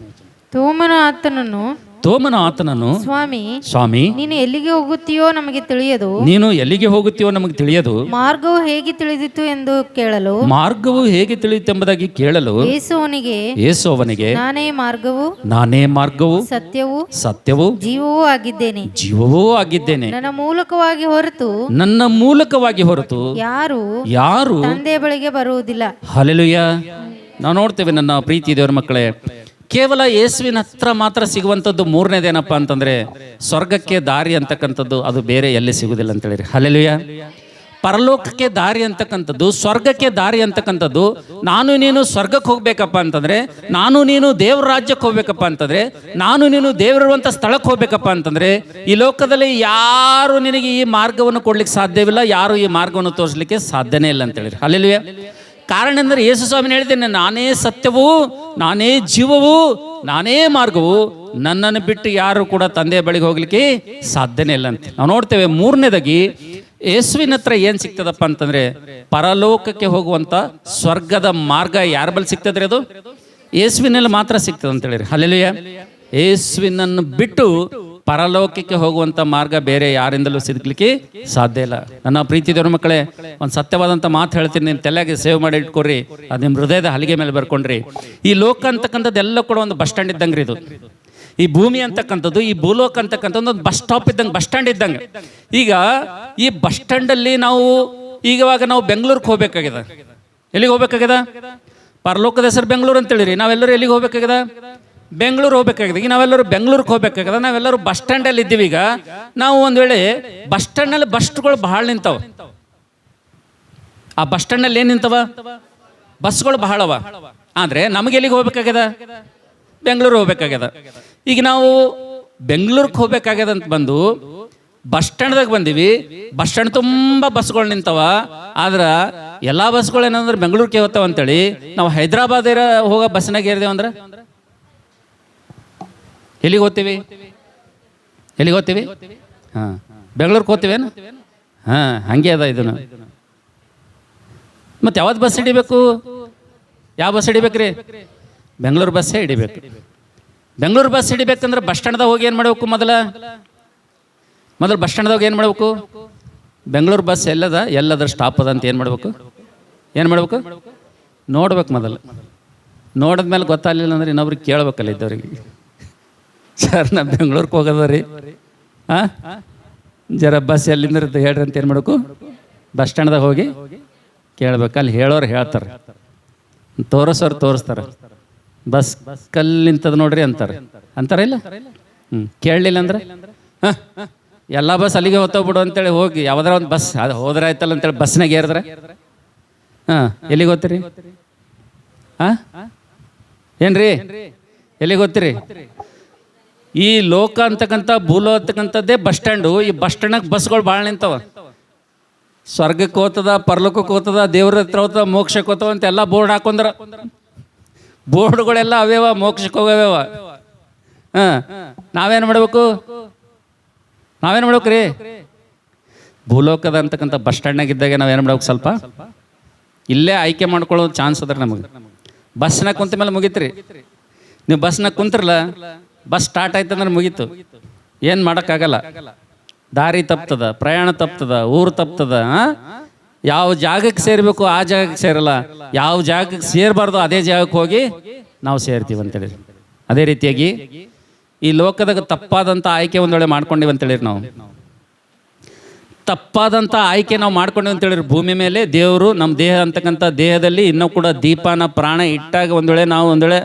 ತೋಮನ ಆತನನ್ನು ತೋಮನ ಆತನನ್ನು ಸ್ವಾಮಿ ಸ್ವಾಮಿ ನೀನು ಎಲ್ಲಿಗೆ ಹೋಗುತ್ತೀಯೋ ನಮಗೆ ತಿಳಿಯದು. ನೀನು ಎಲ್ಲಿಗೆ ಹೋಗುತ್ತೀಯೋ ನಮಗೆ ತಿಳಿಯದು. ಮಾರ್ಗವು ಹೇಗೆ ತಿಳಿದಿತ್ತು ಎಂದು ಕೇಳಲು. ಮಾರ್ಗವು ಹೇಗೆ ತಿಳಿಯುತ್ತೆಂಬುದಾಗಿ ಕೇಳಲು ಯೇಸುವನಿಗೆ ಯೇಸುವನಿಗೆ ನಾನೇ ಮಾರ್ಗವು ನಾನೇ ಮಾರ್ಗವು ಸತ್ಯವು ಸತ್ಯವು ಜೀವವೂ ಆಗಿದ್ದೇನೆ. ಜೀವವೂ ಆಗಿದ್ದೇನೆ. ನನ್ನ ಮೂಲಕವಾಗಿ ಹೊರತು ನನ್ನ ಮೂಲಕವಾಗಿ ಹೊರತು ಯಾರು ಯಾರು ತಂದೆ ಬಳಿಗೆ ಬರುವುದಿಲ್ಲ. ಹಲಲುಯ್ಯ ನಾವು ನೋಡ್ತೇವೆ ನನ್ನ ಪ್ರೀತಿ ದೇವರ ಮಕ್ಕಳೇ ಕೇವಲ ಯೇಸುವಿನ ಹತ್ರ ಮಾತ್ರ ಸಿಗುವಂಥದ್ದು ಮೂರನೇದೇನಪ್ಪ ಅಂತಂದರೆ, ಸ್ವರ್ಗಕ್ಕೆ ದಾರಿ ಅಂತಕ್ಕಂಥದ್ದು ಅದು ಬೇರೆ ಎಲ್ಲಿ ಸಿಗುವುದಿಲ್ಲ ಅಂತ ಹೇಳಿರಿ. ಹಲೆಲುಯ್ಯ ಪರಲೋಕಕ್ಕೆ ದಾರಿ ಅಂತಕ್ಕಂಥದ್ದು, ಸ್ವರ್ಗಕ್ಕೆ ದಾರಿ ಅಂತಕ್ಕಂಥದ್ದು, ನಾನು ನೀನು ಸ್ವರ್ಗಕ್ಕೆ ಹೋಗ್ಬೇಕಪ್ಪ ಅಂತಂದರೆ, ನಾನು ನೀನು ದೇವ್ರ ರಾಜ್ಯಕ್ಕೆ ಹೋಗ್ಬೇಕಪ್ಪ ಅಂತಂದರೆ, ನಾನು ನೀನು ದೇವರಿರುವಂಥ ಸ್ಥಳಕ್ಕೆ ಹೋಗ್ಬೇಕಪ್ಪ ಅಂತಂದರೆ, ಈ ಲೋಕದಲ್ಲಿ ಯಾರು ನಿನಗೆ ಈ ಮಾರ್ಗವನ್ನು ಕೊಡ್ಲಿಕ್ಕೆ ಸಾಧ್ಯವಿಲ್ಲ, ಯಾರು ಈ ಮಾರ್ಗವನ್ನು ತೋರಿಸ್ಲಿಕ್ಕೆ ಸಾಧ್ಯನೇ ಇಲ್ಲ ಅಂತ ಹೇಳಿರಿ. ಅಲ್ಲೆಲ್ವೇ ಕಾರಣ ಅಂದರೆ ಯೇಸು ಸ್ವಾಮಿ ಹೇಳಿದ್ದೇನೆ, ನಾನೇ ಸತ್ಯವೂ, ನಾನೇ ಜೀವವೂ, ನಾನೇ ಮಾರ್ಗವು, ನನ್ನನ್ನು ಬಿಟ್ಟು ಯಾರು ಕೂಡ ತಂದೆ ಬಳಿಗೆ ಹೋಗ್ಲಿಕ್ಕೆ ಸಾಧ್ಯನೇ ಇಲ್ಲ ಅಂತ. ನಾವು ನೋಡ್ತೇವೆ ಮೂರನೇದಾಗಿ ಯೇಸುವಿನ ಹತ್ರ ಏನು ಸಿಗ್ತದಪ್ಪ ಅಂತಂದ್ರೆ ಪರಲೋಕಕ್ಕೆ ಹೋಗುವಂತ ಸ್ವರ್ಗದ ಮಾರ್ಗ ಯಾರ ಬಳಿ ಸಿಗ್ತದ್ರಿ ಅದು? ಯೇಸುವಿನಲ್ಲಿ ಮಾತ್ರ ಸಿಗ್ತದೆ ಅಂತ ಹೇಳಿರಿ. ಅಲ್ಲೆಲ್ಲುಯ್ಯ ಯೇಸುವಿನನ್ನು ಬಿಟ್ಟು ಪರಲೋಕಕ್ಕೆ ಹೋಗುವಂಥ ಮಾರ್ಗ ಬೇರೆ ಯಾರಿಂದಲೂ ಸಿಗ್ಲಿಕ್ಕೆ ಸಾಧ್ಯ ಇಲ್ಲ. ನನ್ನ ಪ್ರೀತಿ ದೇವ್ರ ಮಕ್ಕಳೇ, ಒಂದು ಸತ್ಯವಾದಂಥ ಮಾತು ಹೇಳ್ತೀನಿ ನಿಮ್ಮ ತಲೆಗೆ ಸೇವ್ ಮಾಡಿ ಇಟ್ಕೊಡ್ರಿ, ಅದು ನಿಮ್ಮ ಹೃದಯದ ಹಲಿಗೆ ಮೇಲೆ ಬರ್ಕೊಂಡ್ರಿ. ಈ ಲೋಕ ಅಂತಕ್ಕಂಥದ್ದು ಎಲ್ಲ ಕೂಡ ಒಂದು ಬಸ್ ಸ್ಟ್ಯಾಂಡ್ ಇದ್ದಂಗ್ರಿ ಇದು. ಈ ಭೂಮಿ ಅಂತಕ್ಕಂಥದ್ದು, ಈ ಭೂಲೋಕ ಅಂತಕ್ಕಂಥದ್ದು ಒಂದು ಬಸ್ ಸ್ಟಾಪ್ ಇದ್ದಂಗೆ, ಬಸ್ ಸ್ಟ್ಯಾಂಡ್ ಇದ್ದಂಗೆ. ಈಗ ಈ ಬಸ್ ಸ್ಟ್ಯಾಂಡಲ್ಲಿ ನಾವು ಈಗವಾಗ ನಾವು ಬೆಂಗಳೂರಿಗೆ ಹೋಗ್ಬೇಕಾಗಿದೆ. ಎಲ್ಲಿಗೆ ಹೋಗ್ಬೇಕಾಗಿದೆ? ಪರಲೋಕದ ಹೆಸರು ಬೆಂಗಳೂರು ಅಂತೇಳಿರಿ. ನಾವೆಲ್ಲರೂ ಎಲ್ಲಿಗೆ ಹೋಗ್ಬೇಕಾಗ್ಯದ ಬೆಂಗಳೂರು ಹೋಗ್ಬೇಕಾಗಿದೆ. ಈಗ ನಾವೆಲ್ಲರೂ ಬೆಂಗಳೂರಿಗೆ ಹೋಗ್ಬೇಕಾಗಿದೆ. ನಾವೆಲ್ಲರೂ ಬಸ್ ಸ್ಟ್ಯಾಂಡಲ್ಲಿ ಇದ್ದೀವಿ ಈಗ. ನಾವು ಒಂದು ವೇಳೆ ಬಸ್ ಸ್ಟ್ಯಾಂಡ್ನಲ್ಲಿ ಬಸ್ಗಳು ಬಹಳ ನಿಂತಾವ. ಆ ಬಸ್ ಸ್ಟ್ಯಾಂಡ್ನಲ್ಲಿ ಏನು ನಿಂತವ? ಬಸ್ಗಳು ಬಹಳವ. ಆದರೆ ನಮಗೆ ಎಲ್ಲಿಗೆ ಹೋಗ್ಬೇಕಾಗ್ಯದ? ಬೆಂಗಳೂರು ಹೋಗ್ಬೇಕಾಗ್ಯದ. ಈಗ ನಾವು ಬೆಂಗಳೂರಿಗೆ ಹೋಗ್ಬೇಕಾಗ್ಯದ ಅಂತ ಬಂದು ಬಸ್ ಸ್ಟ್ಯಾಂಡ್ದಾಗ ಬಂದೀವಿ. ಬಸ್ ಸ್ಟ್ಯಾಂಡ್ ತುಂಬ ಬಸ್ಗಳು ನಿಂತವ. ಆದ್ರೆ ಎಲ್ಲ ಬಸ್ಗಳು ಏನಂದ್ರೆ ಬೆಂಗಳೂರಿಗೆ ಹೋಗ್ತಾವ ಅಂತೇಳಿ ನಾವು ಹೈದರಾಬಾದ್ ಹೋಗೋ ಬಸ್ನಾಗ ಏರಿದೇವು ಅಂದ್ರೆ ಎಲ್ಲಿಗೆ ಹೋಗ್ತೀವಿ? ಎಲ್ಲಿಗೆ ಹೋಗ್ತೀವಿ? ಹಾಂ. ಬೆಂಗಳೂರಿಗೆ ಹೋಗ್ತೀವೇನು ಹಾಂ, ಹಂಗೆ ಅದ ಇದನ್ನು. ಮತ್ತು ಯಾವ್ದು ಬಸ್ ಹಿಡಿಬೇಕು? ಯಾವ ಬಸ್ ಹಿಡಿಬೇಕ್ರಿ? ಬೆಂಗಳೂರು ಬಸ್ಸೇ ಹಿಡಿಬೇಕು. ಬೆಂಗಳೂರು ಬಸ್ ಹಿಡಿಬೇಕಂದ್ರೆ ಬಸ್ ಸ್ಟ್ಯಾಂಡ್ದಾಗ ಹೋಗಿ ಏನು ಮಾಡಬೇಕು ಮೊದಲ? ಮೊದಲು ಬಸ್ ಸ್ಟ್ಯಾಂಡ್ದಾಗ ಏನು ಮಾಡಬೇಕು? ಬೆಂಗಳೂರು ಬಸ್ ಎಲ್ಲದ, ಎಲ್ಲದರ ಸ್ಟಾಪ್ ಅದ ಅಂತ ಏನು ಮಾಡಬೇಕು? ಏನು ಮಾಡಬೇಕು? ನೋಡ್ಬೇಕು ಮೊದಲು. ನೋಡಿದ್ಮೇಲೆ ಗೊತ್ತಾಗಲಿಲ್ಲ ಅಂದ್ರೆ ಇನ್ನೊಬ್ರಿಗೆ ಕೇಳಬೇಕಲ್ಲ ಇದ್ದವ್ರಿಗೆ. ಸರ್ ನಾ ಬೆಂಗ್ಳೂರ್ಗೆ ಹೋಗೋದ ರೀ ಹಾಂ ಜರ ಬಸ್ ಎಲ್ಲಿಂದ ಹೇಳ್ರಿ ಅಂತ ಏನು ಮಾಡಬೇಕು? ಬಸ್ ಸ್ಟ್ಯಾಂಡ್ದಾಗ ಹೋಗಿ ಕೇಳ್ಬೇಕು. ಅಲ್ಲಿ ಹೇಳೋರು ಹೇಳ್ತಾರೆ. ತೋರಿಸೋರು ತೋರಿಸ್ತಾರೆ. ಬಸ್ ಕಲ್ಲಿ ನಿಂತದ ನೋಡ್ರಿ ಅಂತಾರೆ. ಅಂತಾರ ಇಲ್ಲ? ಹ್ಞೂ ಕೇಳಲಿಲ್ಲ ಅಂದ್ರೆ? ಹಾಂ? ಎಲ್ಲ ಬಸ್ ಅಲ್ಲಿಗೆ ಬಿಡು ಅಂತೇಳಿ ಹೋಗಿ ಯಾವ್ದಾರ ಒಂದು ಬಸ್ ಅದು ಹೋದ್ರೆ ಆಯ್ತಲ್ಲ ಅಂತೇಳಿ ಬಸ್ನಾಗ ಏರಿದ್ರೆ? ಹಾಂ. ಎಲ್ಲಿಗೆ ಗೊತ್ತಿರಿ ಹಾಂ? ಏನ್ರಿ? ಎಲ್ಲಿಗೆ ಹೋಗ್ತೀರಿ? ಈ ಲೋಕ ಅಂತಕ್ಕಂಥ ಭೂಲೋ ಅಂತಕ್ಕಂಥದ್ದೇ ಬಸ್ ಸ್ಟ್ಯಾಂಡು. ಈ ಬಸ್ ಸ್ಟ್ಯಾಂಡಾಗ ಬಸ್ಗಳು ಭಾಳ ನಿಂತವ. ಸ್ವರ್ಗಕ್ಕೆ ಹೋಗ್ತದ, ಪರ್ಲೋಕಕ್ಕೆ ಹೋಗ್ತದ, ದೇವ್ರ ಹತ್ರ ಹೋಗ್ತದ, ಮೋಕ್ಷಕ್ಕೆ ಹೋಗ್ತವ ಅಂತ ಎಲ್ಲ ಬೋರ್ಡ್ ಹಾಕೊಂಡ್ರ. ಬೋರ್ಡ್ಗಳೆಲ್ಲ ಅವ್ಯವ, ಮೋಕ್ಷಕ್ಕೆ ಹೋಗವ್ಯವ ಹಾಂ, ನಾವೇನು ಮಾಡ್ಬೇಕು? ನಾವೇನು ಮಾಡ್ಬೇಕು ರೀ ಭೂಲೋಕದ ಅಂತಕ್ಕಂಥ ಬಸ್ ಸ್ಟ್ಯಾಂಡ್ನಾಗ ಇದ್ದಾಗ ನಾವು ಏನು ಮಾಡ್ಬೇಕು ಸ್ವಲ್ಪ? ಇಲ್ಲೇ ಆಯ್ಕೆ ಮಾಡ್ಕೊಳ್ಳೋ ಚಾನ್ಸ್ ಅದ್ರ ನಮಗೆ. ಬಸ್ನಾಗ ಕುಂತ ಮೇಲೆ ಮುಗೀತ್ರಿ. ನೀವು ಬಸ್ನಾಗ ಕುಂತ್ರಲ್ಲ? ಬಸ್ ಸ್ಟಾರ್ಟ್ ಆಯ್ತು ಅಂದ್ರೆ ಮುಗೀತು. ಏನು ಮಾಡೋಕ್ಕಾಗಲ್ಲ. ದಾರಿ ತಪ್ತದ, ಪ್ರಯಾಣ ತಪ್ತದ, ಊರು ತಪ್ತದ ಯಾವ ಜಾಗಕ್ಕೆ ಸೇರಬೇಕು ಆ ಜಾಗಕ್ಕೆ ಸೇರಲ್ಲ. ಯಾವ ಜಾಗಕ್ಕೆ ಸೇರಬಾರ್ದು ಅದೇ ಜಾಗಕ್ಕೆ ಹೋಗಿ ನಾವು ಸೇರ್ತೀವಿ ಅಂತೇಳಿ. ಅದೇ ರೀತಿಯಾಗಿ ಈ ಲೋಕದಾಗ ತಪ್ಪಾದಂಥ ಆಯ್ಕೆ ಒಂದು ವೇಳೆ ಮಾಡ್ಕೊಂಡಿವಿ ಅಂತೇಳಿರಿ ನಾವು. ತಪ್ಪಾದಂಥ ಆಯ್ಕೆ ನಾವು ಮಾಡ್ಕೊಂಡಿವಿ ಅಂತೇಳಿರಿ. ಭೂಮಿ ಮೇಲೆ ದೇವರು ನಮ್ಮ ದೇಹ ಅಂತಕ್ಕಂಥ ದೇಹದಲ್ಲಿ ಇನ್ನೂ ಕೂಡ ದೀಪನ ಪ್ರಾಣ ಇಟ್ಟಾಗ ಒಂದು ನಾವು ಒಂದು ವೇಳೆ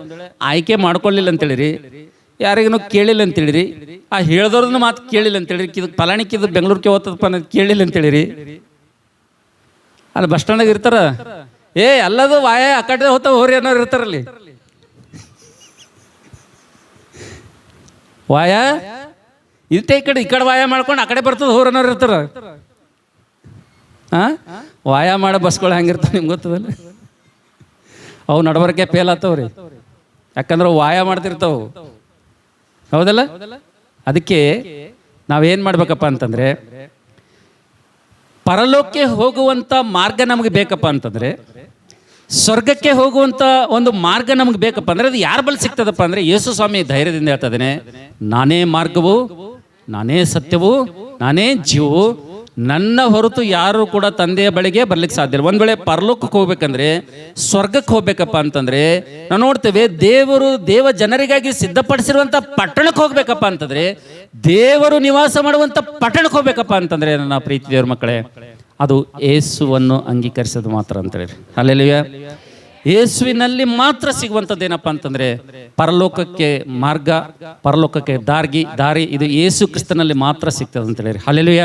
ಆಯ್ಕೆ ಮಾಡ್ಕೊಳ್ಳಿಲ್ಲ ಅಂತೇಳಿರಿ. ಯಾರಿಗೂ ಕೇಳಿಲ್ಲ ಅಂತೇಳಿರಿ ಆ ಹೇಳ್ದವ್ರದ್ದು ಮಾತು ಕೇಳಿಲ್ಲ ಅಂತೇಳಿ ಇದು ಫಲಾಣಿಕೆ ಇದು ಬೆಂಗಳೂರಿಗೆ ಹೋಗ್ತದಪ್ಪ ಅನ್ನೋದು ಕೇಳಿಲ್ಲ ಅಂತೇಳಿರಿ ಅಲ್ಲಿ ಬಸ್ ಸ್ಟ್ಯಾಂಡಾಗ ಇರ್ತಾರ? ಏ, ಅಲ್ಲದು ವಾಯ ಆ ಕಡೆ ಹೋಗ್ತಾವ ಹೋರಿ ಅನ್ನೋರು ಇರ್ತಾರಲ್ಲಿ ವಾಯ? ಇತ್ತೆ ಈ ಕಡೆ ಈ ಕಡೆ ವಾಯ ಮಾಡ್ಕೊಂಡು ಆ ಕಡೆ ಬರ್ತದ ಹೋರ್ ಅನ್ನೋರು ಇರ್ತಾರ. ಹಾ ವಾಯ ಮಾಡೋ ಬಸ್ಗಳು ಹೆಂಗಿರ್ತಾವ ನಿಮ್ಗೆ ಗೊತ್ತದಲ್ಲ? ಅವು ನಡಬರ್ಕೆ ಫೇಲ್ ಆತವ್ರಿ ಯಾಕಂದ್ರೆ ವಾಯ ಮಾಡ್ತಿರ್ತಾವು. ಹೌದಲ್ಲ? ಅದಕ್ಕೆ ನಾವೇನು ಮಾಡ್ಬೇಕಪ್ಪ ಅಂತಂದರೆ, ಪರಲೋಕಕ್ಕೆ ಹೋಗುವಂಥ ಮಾರ್ಗ ನಮಗೆ ಬೇಕಪ್ಪ ಅಂತಂದರೆ, ಸ್ವರ್ಗಕ್ಕೆ ಹೋಗುವಂಥ ಒಂದು ಮಾರ್ಗ ನಮಗೆ ಬೇಕಪ್ಪ ಅಂದ್ರೆ ಅದು ಯಾರ ಬಳಿ ಸಿಗ್ತದಪ್ಪ ಅಂದ್ರೆ ಯೇಸು ಸ್ವಾಮಿ ಧೈರ್ಯದಿಂದ ಹೇಳ್ತಾ ನಾನೇ ಮಾರ್ಗವು, ನಾನೇ ಸತ್ಯವು, ನಾನೇ ಜೀವವು ನನ್ನ ಹೊರತು ಯಾರು ಕೂಡ ತಂದೆಯ ಬಳಿಗೆ ಬರ್ಲಿಕ್ಕೆ ಸಾಧ್ಯ ಇಲ್ಲ. ಒಂದ್ ವೇಳೆ ಪರಲೋಕಕ್ಕೆ ಹೋಗ್ಬೇಕಂದ್ರೆ, ಸ್ವರ್ಗಕ್ಕೆ ಹೋಗ್ಬೇಕಪ್ಪ ಅಂತಂದ್ರೆ, ನಾವು ನೋಡ್ತೇವೆ ದೇವರು ದೇವ ಜನರಿಗಾಗಿ ಸಿದ್ಧಪಡಿಸಿರುವಂತ ಪಟ್ಟಣಕ್ಕೆ ಹೋಗ್ಬೇಕಪ್ಪ ಅಂತಂದ್ರೆ, ದೇವರು ನಿವಾಸ ಮಾಡುವಂತ ಪಟ್ಟಣಕ್ಕೆ ಹೋಗ್ಬೇಕಪ್ಪ ಅಂತಂದ್ರೆ ನನ್ನ ಪ್ರೀತಿ ದೇವ್ರ ಮಕ್ಕಳೇ, ಅದು ಏಸುವನ್ನು ಅಂಗೀಕರಿಸೋದು ಮಾತ್ರ ಅಂತ ಹೇಳಿ ಅಲ್ಲೆಲ್ಲಿಯ ಯೇಸುವಿನಲ್ಲಿ ಮಾತ್ರ ಸಿಗುವಂಥದ್ದು ಏನಪ್ಪ ಅಂತಂದ್ರೆ, ಪರಲೋಕಕ್ಕೆ ಮಾರ್ಗ, ಪರಲೋಕಕ್ಕೆ ದಾರ್ಗಿ ದಾರಿ, ಇದು ಯೇಸು ಕ್ರಿಸ್ತನಲ್ಲಿ ಮಾತ್ರ ಸಿಗ್ತದೆ ಅಂತ ಹೇಳಿ ಅಲ್ಲೆಲ್ಲುಯ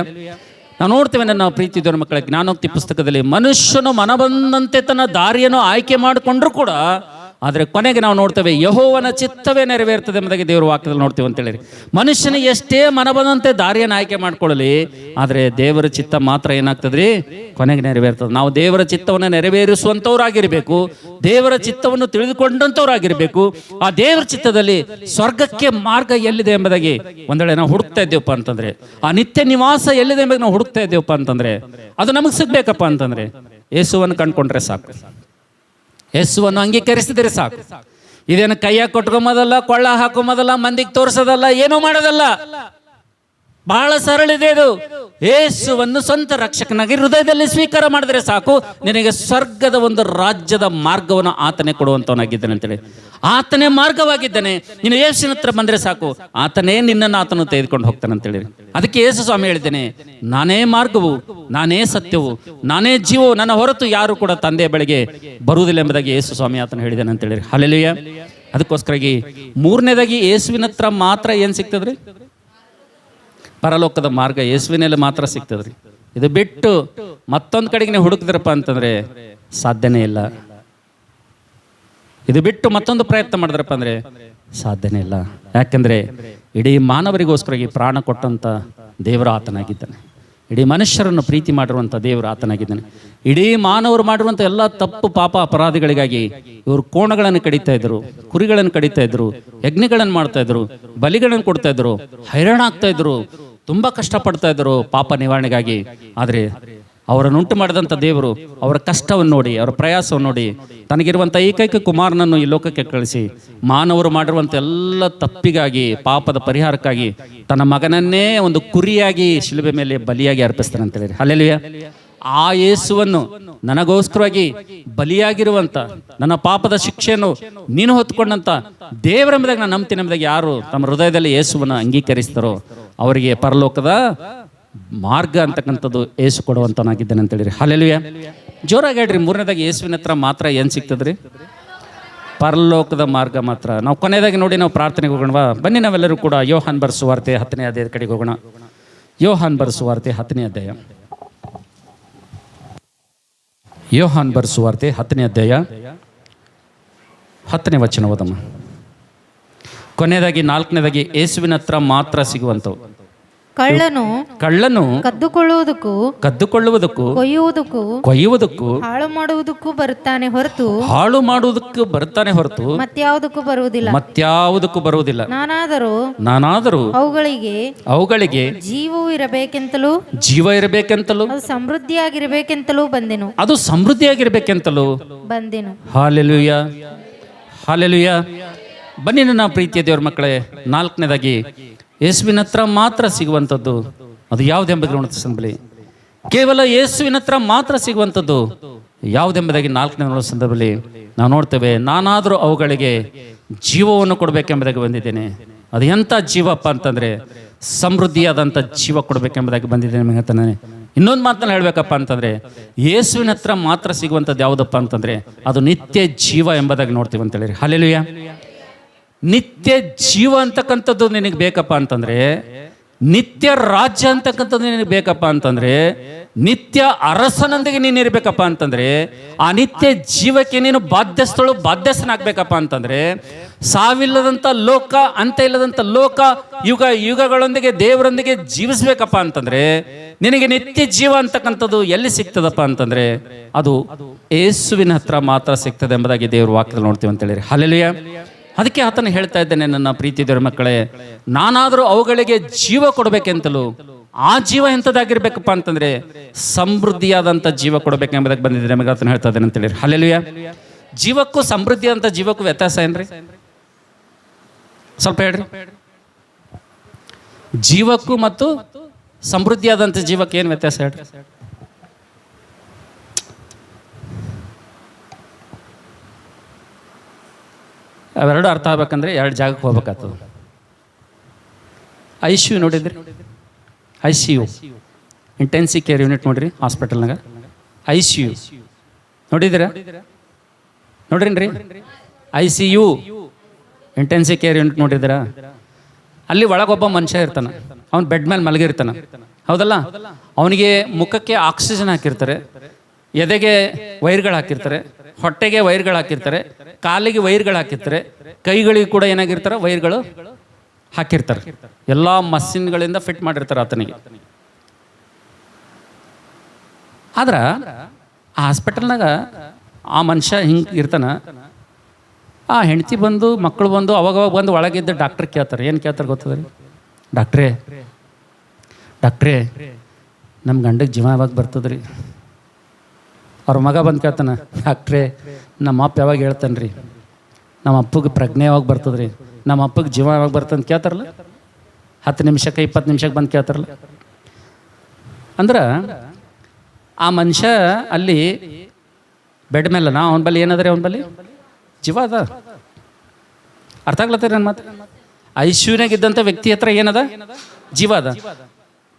ನಾವು ನೋಡ್ತೇವೆ ನನ್ನ ಪ್ರೀತಿ ದೇವರ ಮಕ್ಕಳ, ಜ್ಞಾನೋಕ್ತಿ ಪುಸ್ತಕದಲ್ಲಿ ಮನುಷ್ಯನು ಮನ ಬಂದಂತೆ ತನ್ನ ದಾರಿಯನ್ನು ಆಯ್ಕೆ ಮಾಡಿಕೊಂಡ್ರು ಕೂಡ ಆದರೆ ಕೊನೆಗೆ ನಾವು ನೋಡ್ತೇವೆ ಯಹೋವನ ಚಿತ್ತವೇ ನೆರವೇರ್ತದೆ ಎಂಬುದಾಗಿ ದೇವರ ವಾಕ್ಯದಲ್ಲಿ ನೋಡ್ತೇವೆ ಅಂತ ಹೇಳಿ ಮನುಷ್ಯನಿಗೆ ಎಷ್ಟೇ ಮನಬಂದಂತೆ ದಾರಿಯನ್ನು ಆಯ್ಕೆ ಮಾಡ್ಕೊಳ್ಳಲಿ, ಆದರೆ ದೇವರ ಚಿತ್ತ ಮಾತ್ರ ಏನಾಗ್ತದ್ರಿ? ಕೊನೆಗೆ ನೆರವೇರ್ತದೆ. ನಾವು ದೇವರ ಚಿತ್ತವನ್ನು ನೆರವೇರಿಸುವಂಥವ್ರಾಗಿರಬೇಕು, ದೇವರ ಚಿತ್ತವನ್ನು ತಿಳಿದುಕೊಂಡಂಥವ್ರಾಗಿರಬೇಕು, ಆ ದೇವರ ಚಿತ್ತದಲ್ಲಿ ಸ್ವರ್ಗಕ್ಕೆ ಮಾರ್ಗ ಎಲ್ಲಿದೆ ಎಂಬುದಾಗಿ ಒಂದೇಳೆ ನಾವು ಹುಡುಕ್ತಾ ಇದ್ದೇವಪ್ಪ ಅಂತಂದ್ರೆ, ಆ ನಿತ್ಯ ನಿವಾಸ ಎಲ್ಲಿದೆ ಎಂಬುದಾಗಿ ನಾವು ಹುಡುಕ್ತಾ ಇದ್ದೇವಪ್ಪ ಅಂತಂದ್ರೆ, ಅದು ನಮಗೆ ಸಿಗ್ಬೇಕಪ್ಪ ಅಂತಂದ್ರೆ ಯೇಸುವನ್ನು ಕಂಡ್ಕೊಂಡ್ರೆ ಸಾಕು. ಯೇಸುವನ್ನು ಅಂಗೀಕರಿಸಿದರೆ ಸಾಕು. ಇದೇನು ಕೈಯಾಗ ಕೊಟ್ಕೊಂಬೋದಲ್ಲ ಕೊಳ್ಳ ಹಾಕೊಂಬೋದಲ್ಲ ಮಂದಿಗೆ ತೋರಿಸೋದಲ್ಲ ಏನೂ ಮಾಡೋದಲ್ಲ. ಬಹಳ ಸರಳ ಇದೆ ಯೇಸುವನ್ನು ಸ್ವಂತ ರಕ್ಷಕನಾಗಿ ಹೃದಯದಲ್ಲಿ ಸ್ವೀಕಾರ ಮಾಡಿದ್ರೆ ಸಾಕು. ನಿನಗೆ ಸ್ವರ್ಗದ ಒಂದು ರಾಜ್ಯದ ಮಾರ್ಗವನ್ನು ಆತನೇ ಕೊಡುವಂತವನಾಗಿದ್ದಾನೆ ಅಂತೇಳಿ. ಆತನೇ ಮಾರ್ಗವಾಗಿದ್ದಾನೆ. ನೀನು ಯೇಸುವಿನ ಹತ್ರ ಬಂದ್ರೆ ಸಾಕು. ಆತನೇ ನಿನ್ನನ್ನು ಆತನು ತೆಗೆದುಕೊಂಡು ಹೋಗ್ತಾನೆ ಅಂತೇಳಿ. ಅದಕ್ಕೆ ಯೇಸು ಸ್ವಾಮಿ ಹೇಳಿದ್ದೇನೆ, ನಾನೇ ಮಾರ್ಗವು, ನಾನೇ ಸತ್ಯವು, ನಾನೇ ಜೀವವು, ನನ್ನ ಹೊರತು ಯಾರು ಕೂಡ ತಂದೆಯ ಬಳಿಗೆ ಬರುವುದಿಲ್ಲ ಎಂಬುದಾಗಿ ಯೇಸು ಸ್ವಾಮಿ ಆತನು ಹೇಳಿದ್ದಾನೆ ಅಂತೇಳಿ. ಹಲೆಲುಯ್ಯ ಅದಕ್ಕೋಸ್ಕರಾಗಿ ಮೂರನೇದಾಗಿ ಯೇಸುವಿನ ಹತ್ರ ಮಾತ್ರ ಏನು ಸಿಗ್ತದ್ರಿ? ಪರಲೋಕದ ಮಾರ್ಗ ಯೇಸುವಿನಲ್ಲಿ ಮಾತ್ರ ಸಿಗ್ತದ್ರಿ. ಇದು ಬಿಟ್ಟು ಮತ್ತೊಂದು ಕಡೆಗೆ ಹುಡುಕಿದ್ರಪ್ಪ ಅಂತಂದ್ರೆ ಸಾಧ್ಯನೇ ಇಲ್ಲ. ಇದು ಬಿಟ್ಟು ಮತ್ತೊಂದು ಪ್ರಯತ್ನ ಮಾಡಿದ್ರಪ್ಪ ಅಂದ್ರೆ ಸಾಧ್ಯನೇ ಇಲ್ಲ. ಯಾಕಂದ್ರೆ ಇಡೀ ಮಾನವರಿಗೋಸ್ಕರ ಈ ಪ್ರಾಣ ಕೊಟ್ಟಂತ ದೇವರ ಆತನಾಗಿದ್ದಾನೆ. ಇಡೀ ಮನುಷ್ಯರನ್ನು ಪ್ರೀತಿ ಮಾಡಿರುವಂಥ ದೇವರ ಆತನಾಗಿದ್ದಾನೆ. ಇಡೀ ಮಾನವರು ಮಾಡಿರುವಂಥ ಎಲ್ಲ ತಪ್ಪು ಪಾಪ ಅಪರಾಧಿಗಳಿಗಾಗಿ ಇವರು ಕೋಣಗಳನ್ನು ಕಡಿತಾ ಇದ್ರು, ಕುರಿಗಳನ್ನು ಕಡಿತಾ ಇದ್ರು, ಯಜ್ಞಗಳನ್ನು ಮಾಡ್ತಾ ಇದ್ರು, ಬಲಿಗಳನ್ನು ಕೊಡ್ತಾ ಇದ್ರು ಹೈರಾಣ ಆಗ್ತಾ ಇದ್ರು ತುಂಬಾ ಕಷ್ಟಪಡ್ತಾ ಇದ್ದರು ಪಾಪ ನಿವಾರಣೆಗಾಗಿ. ಆದರೆ ಅವರನ್ನು ಉಂಟು ಮಾಡಿದಂಥ ದೇವರು ಅವರ ಕಷ್ಟವನ್ನು ನೋಡಿ, ಅವರ ಪ್ರಯಾಸವನ್ನು ನೋಡಿ ತನಗಿರುವಂಥ ಏಕೈಕ ಕುಮಾರನನ್ನು ಈ ಲೋಕಕ್ಕೆ ಕಳಿಸಿ, ಮಾನವರು ಮಾಡಿರುವಂಥ ಎಲ್ಲ ತಪ್ಪಿಗಾಗಿ, ಪಾಪದ ಪರಿಹಾರಕ್ಕಾಗಿ ತನ್ನ ಮಗನನ್ನೇ ಒಂದು ಕುರಿಯಾಗಿ ಶಿಲುಬೆ ಮೇಲೆ ಬಲಿಯಾಗಿ ಅರ್ಪಿಸ್ತಾನೆ ಅಂತ ಹೇಳಿ ಅಲ್ಲೆಲ್ಲಿಯ ಆ ಯೇಸುವನ್ನು ನನಗೋಸ್ಕರವಾಗಿ ಬಲಿಯಾಗಿರುವಂತ ನನ್ನ ಪಾಪದ ಶಿಕ್ಷೆಯನ್ನು ನೀನು ಹೊತ್ಕೊಂಡಂತ ದೇವರ ಎಂಬುದಾಗಿ ನಾನು ನಂಬ್ತೀನಿ ಎಂಬುದಾಗಿ ಯಾರು ತಮ್ಮ ಹೃದಯದಲ್ಲಿ ಯೇಸುವನ್ನು ಅಂಗೀಕರಿಸ್ತಾರೋ ಅವರಿಗೆ ಪರಲೋಕದ ಮಾರ್ಗ ಅಂತಕ್ಕಂಥದ್ದು ಏಸು ಕೊಡುವಂತನಾಗಿದ್ದೇನೆ ಅಂತ ಹೇಳಿರಿ. ಹಾಲೆಲುಯ ಜೋರಾಗಿ ಹೇಳ್ರಿ, ಮೂರನೇದಾಗಿ ಯೇಸುವಿನ ಹತ್ರ ಮಾತ್ರ ಏನು ಸಿಗ್ತದ್ರಿ? ಪರಲೋಕದ ಮಾರ್ಗ ಮಾತ್ರ. ನಾವು ಕೊನೆಯದಾಗಿ ನೋಡಿ ನಾವು ಪ್ರಾರ್ಥನೆಗೆ ಹೋಗೋಣವಾ? ಬನ್ನಿ ನಾವೆಲ್ಲರೂ ಕೂಡ ಯೋಹಾನ್ ಬರ್ಸುವಾರ್ತೆ ಹತ್ತನೇ ಅಧ್ಯಾಯದ ಕಡೆಗೆ ಹೋಗೋಣ. ಯೋಹಾನ್ ಬರ್ಸುವಾರ್ತೆ ಹತ್ತನೇ ಅಧ್ಯಾಯ. ಯೋಹಾನ್ ಬರೆಸುವಾರ್ತೆ ಹತ್ತನೇ ಅಧ್ಯಾಯ ಹತ್ತನೇ ವಚನ ಓದಮ್ಮ. ಕೊನೆಯದಾಗಿ ನಾಲ್ಕನೇದಾಗಿ ಯೇಸುವಿನ ಹತ್ರ ಮಾತ್ರ ಸಿಗುವಂಥವು. ಕಳ್ಳನು ಕಳ್ಳನು ಕದ್ದುಕೊಳ್ಳುವುದಕ್ಕೂ ಕದ್ದುಕೊಳ್ಳುವುದಕ್ಕೂ ಕೊಯ್ಯುವುದಕ್ಕೂ ಕೊಯ್ಯುವುದಕ್ಕೂ ಹಾಳು ಮಾಡುವುದಕ್ಕೂ ಬರುತ್ತಾನೆ ಹೊರತು ಹಾಳು ಮಾಡುವುದಕ್ಕೂ ಬರ್ತಾನೆ ಹೊರತು ಮತ್ಯಾವುದಕ್ಕೂ ಬರುವುದಿಲ್ಲ. ಮತ್ಯಾವುದಕ್ಕೂ ಬರುವುದಿಲ್ಲ. ನಾನಾದರೂ ನಾನಾದರೂ ಅವುಗಳಿಗೆ ಅವುಗಳಿಗೆ ಜೀವವು ಇರಬೇಕೆಂತಲೂ ಜೀವ ಇರಬೇಕೆಂತಲೂ ಅದು ಸಮೃದ್ಧಿಯಾಗಿರಬೇಕೆಂತಲೂ ಬಂದೆನು. ಅದು ಸಮೃದ್ಧಿಯಾಗಿರಬೇಕೆಂತಲೂ ಬಂದೆನು. ಹಾಲೆಲುಯ್ಯ ಹಾಲೆಲುಯ್ಯ ಬನ್ನಿ ನನ್ನ ಪ್ರೀತಿಯ ದೇವ್ರ ಮಕ್ಕಳೇ ನಾಲ್ಕನೇದಾಗಿ ಯೇಸುವಿನ ಹತ್ರ ಮಾತ್ರ ಸಿಗುವಂಥದ್ದು. ಅದು ಯಾವುದೆಂಬುದು ನೋಡುತ್ತೆ ಸಂದರ್ಭದಲ್ಲಿ. ಕೇವಲ ಯೇಸುವಿನ ಹತ್ರ ಮಾತ್ರ ಸಿಗುವಂಥದ್ದು. ಯಾವುದೆಂಬುದಾಗಿ ನಾಲ್ಕನೇ ನೋಡೋ ಸಂದರ್ಭದಲ್ಲಿ ನಾವು ನೋಡ್ತೇವೆ, ನಾನಾದರೂ ಅವುಗಳಿಗೆ ಜೀವವನ್ನು ಕೊಡಬೇಕೆಂಬುದಾಗಿ ಬಂದಿದ್ದೇನೆ. ಅದು ಎಂಥ ಜೀವಪ್ಪ ಅಂತಂದರೆ ಸಮೃದ್ಧಿಯಾದಂಥ ಜೀವ ಕೊಡಬೇಕೆಂಬುದಾಗಿ ಬಂದಿದ್ದೇನೆ ನಿಮಗೆ ಹೇಳ್ತಾನೆ ಇನ್ನೊಂದು ಮಾತನ್ನು ಹೇಳಬೇಕಪ್ಪ ಅಂತಂದರೆ, ಯೇಸುವಿನ ಹತ್ರ ಮಾತ್ರ ಸಿಗುವಂಥದ್ದು ಯಾವುದಪ್ಪ ಅಂತಂದರೆ ಅದು ನಿತ್ಯ ಜೀವ ಎಂಬುದಾಗಿ ನೋಡ್ತೀವಿ ಅಂತೇಳಿ ಹೇಳಿರಿ ಹಲೆಲುಯ ನಿತ್ಯ ಜೀವ ಅಂತಕ್ಕಂಥದ್ದು ನಿನಗೆ ಬೇಕಪ್ಪ ಅಂತಂದ್ರೆ, ನಿತ್ಯ ರಾಜ್ಯ ಅಂತಕ್ಕಂಥದ್ದು ನಿನಗೆ ಬೇಕಪ್ಪ ಅಂತಂದ್ರೆ, ನಿತ್ಯ ಅರಸನೊಂದಿಗೆ ನೀನು ಇರಬೇಕಪ್ಪ ಅಂತಂದ್ರೆ, ಆ ನಿತ್ಯ ಜೀವಕ್ಕೆ ನೀನು ಬಾಧ್ಯಸ್ಥಳು ಬಾಧ್ಯಸ್ಥನಾಗಬೇಕಪ್ಪ ಅಂತಂದ್ರೆ, ಸಾವಿಲ್ಲದಂಥ ಲೋಕ, ಅಂತ ಇಲ್ಲದಂಥ ಲೋಕ, ಯುಗ, ಯುಗಗಳೊಂದಿಗೆ ದೇವರೊಂದಿಗೆ ಜೀವಿಸ್ಬೇಕಪ್ಪ ಅಂತಂದ್ರೆ, ನಿನಗೆ ನಿತ್ಯ ಜೀವ ಅಂತಕ್ಕಂಥದ್ದು ಎಲ್ಲಿ ಸಿಗ್ತದಪ್ಪ ಅಂತಂದ್ರೆ, ಅದು ಯೇಸುವಿನ ಹತ್ರ ಮಾತ್ರ ಸಿಗ್ತದೆ ಎಂಬುದಾಗಿ ದೇವ್ರ ವಾಕ್ಯದಲ್ಲಿ ನೋಡ್ತೀವಿ ಅಂತ ಹೇಳಿರಿ. ಹಲೆಲುಯ ಅದಕ್ಕೆ ಆತನ ಹೇಳ್ತಾ ಇದ್ದೇನೆ, ನನ್ನ ಪ್ರೀತಿ ದೇವರ ಮಕ್ಕಳೇ, ನಾನಾದರೂ ಅವುಗಳಿಗೆ ಜೀವ ಕೊಡಬೇಕೆಂತಲೂ, ಆ ಜೀವ ಎಂಥದ್ದಾಗಿರ್ಬೇಕಪ್ಪ ಅಂತಂದ್ರೆ, ಸಮೃದ್ಧಿಯಾದಂಥ ಜೀವ ಕೊಡಬೇಕೆಂಬುದಕ್ಕೆ ಬಂದಿದೆ ನಮಗೆ ಆತನ ಹೇಳ್ತಾ ಇದ್ದೇನೆ ಅಂತ ಹೇಳಿ ಹಲೆಲುಯ ಜೀವಕ್ಕೂ ಸಮೃದ್ಧಿ ಅಂತ ಜೀವಕ್ಕೂ ವ್ಯತ್ಯಾಸ ಏನ್ರಿ? ಸ್ವಲ್ಪ ಹೇಳ್ರಿ. ಜೀವಕ್ಕೂ ಮತ್ತು ಸಮೃದ್ಧಿಯಾದಂಥ ಜೀವಕ್ಕೆ ಏನು ವ್ಯತ್ಯಾಸ ಹೇಳ್ರಿ? ಅವೆರಡು ಅರ್ಥ ಆಗ್ಬೇಕಂದ್ರೆ ಎರಡು ಜಾಗಕ್ಕೆ ಹೋಗ್ಬೇಕಾಗ್ತದೆ. ಐ ಸಿ ಯು ನೋಡಿದ್ರಿ? I C U. Intensive care unit ನೋಡ್ರಿ ಹಾಸ್ಪಿಟಲ್ನಾಗ. I C U. ನೋಡಿದ್ರ ನೋಡ್ರಿ I C U. Intensive care unit ನೋಡಿದ್ರ ಅಲ್ಲಿ ಒಳಗೊಬ್ಬ ಮನುಷ್ಯ ಇರ್ತಾನೆ. ಅವ್ನು ಬೆಡ್ ಮೇಲೆ ಮಲಗಿರ್ತಾನೆ. ಹೌದಲ್ಲ? ಅವನಿಗೆ ಮುಖಕ್ಕೆ ಆಕ್ಸಿಜನ್ ಹಾಕಿರ್ತಾರೆ. ಎದೆಗೆ ವೈರ್ಗಳು ಹಾಕಿರ್ತಾರೆ. ಹೊಟ್ಟೆಗೆ ವೈರ್ಗಳು ಹಾಕಿರ್ತಾರೆ, ಕಾಲಿಗೆ ವೈರ್ಗಳು ಹಾಕಿರ್ತಾರೆ, ಕೈಗಳಿಗೆ ಕೂಡ ಏನಾಗಿರ್ತಾರೆ ವೈರ್ಗಳು ಹಾಕಿರ್ತಾರೆ. ಎಲ್ಲ ಮಷಿನ್ಗಳಿಂದ ಫಿಟ್ ಮಾಡಿರ್ತಾರೆ ಆತನಿಗೆ. ಆದ್ರೆ ಆ ಹಾಸ್ಪಿಟಲ್ನಾಗ ಆ ಮನುಷ್ಯ ಹಿಂಗೆ ಇರ್ತಾನ, ಆ ಹೆಂಡತಿ ಬಂದು ಮಕ್ಕಳು ಬಂದು, ಅವಾಗವಾಗ ಬಂದು ಒಳಗಿದ್ದ ಡಾಕ್ಟರ್ ಕೇಳ್ತಾರೆ. ಏನು ಕೇಳ್ತಾರೆ ಗೊತ್ತದ ರೀ ಡಾಕ್ಟ್ರೇ ಡಾಕ್ಟ್ರೇ ನಮ್ಮ ಗಂಡಗೆ ಜೀವ ಯಾವಾಗ ಬರ್ತದ್ರಿ? ಅವ್ರ ಮಗ ಬಂದು ಕೇಳ್ತಾನೆ, ಡಾಕ್ಟ್ರೆ, ನಮ್ಮ ಅಪ್ಪ ಯಾವಾಗ ಹೇಳ್ತಾನೆ ರೀ ನಮ್ಮ ಅಪ್ಪಗೆ ಪ್ರಜ್ಞೆ ಯಾವಾಗ ಬರ್ತದೆ ರೀ ನಮ್ಮ ಅಪ್ಪಗೆ ಜೀವ ಯಾವಾಗ ಬರ್ತದೆ? ಅಂತ ಕೇಳ್ತಾರಲ್ಲ. ಹತ್ತು ನಿಮಿಷಕ್ಕೆ, ಇಪ್ಪತ್ತು ನಿಮಿಷಕ್ಕೆ ಬಂದು ಕೇಳ್ತಾರಲ್ಲ. ಅಂದ್ರೆ, ಆ ಮನುಷ್ಯ ಅಲ್ಲಿ ಬೆಡ್ ಮೇಲೆ, ನಾ ಅವನ ಬಲ್ಲಿ ಏನದ್ರಿ ಅವನ ಬಲ್ಲಿ? ಜೀವ ಅದ. ಅರ್ಥ ಆಗ್ಲತ್ತೀರಿ ನನ್ನ ಮಾತು? ಐಶ್ವರ್ಯಾಗ ಇದ್ದಂಥ ವ್ಯಕ್ತಿ ಹತ್ರ ಏನದ? ಜೀವ ಅದ.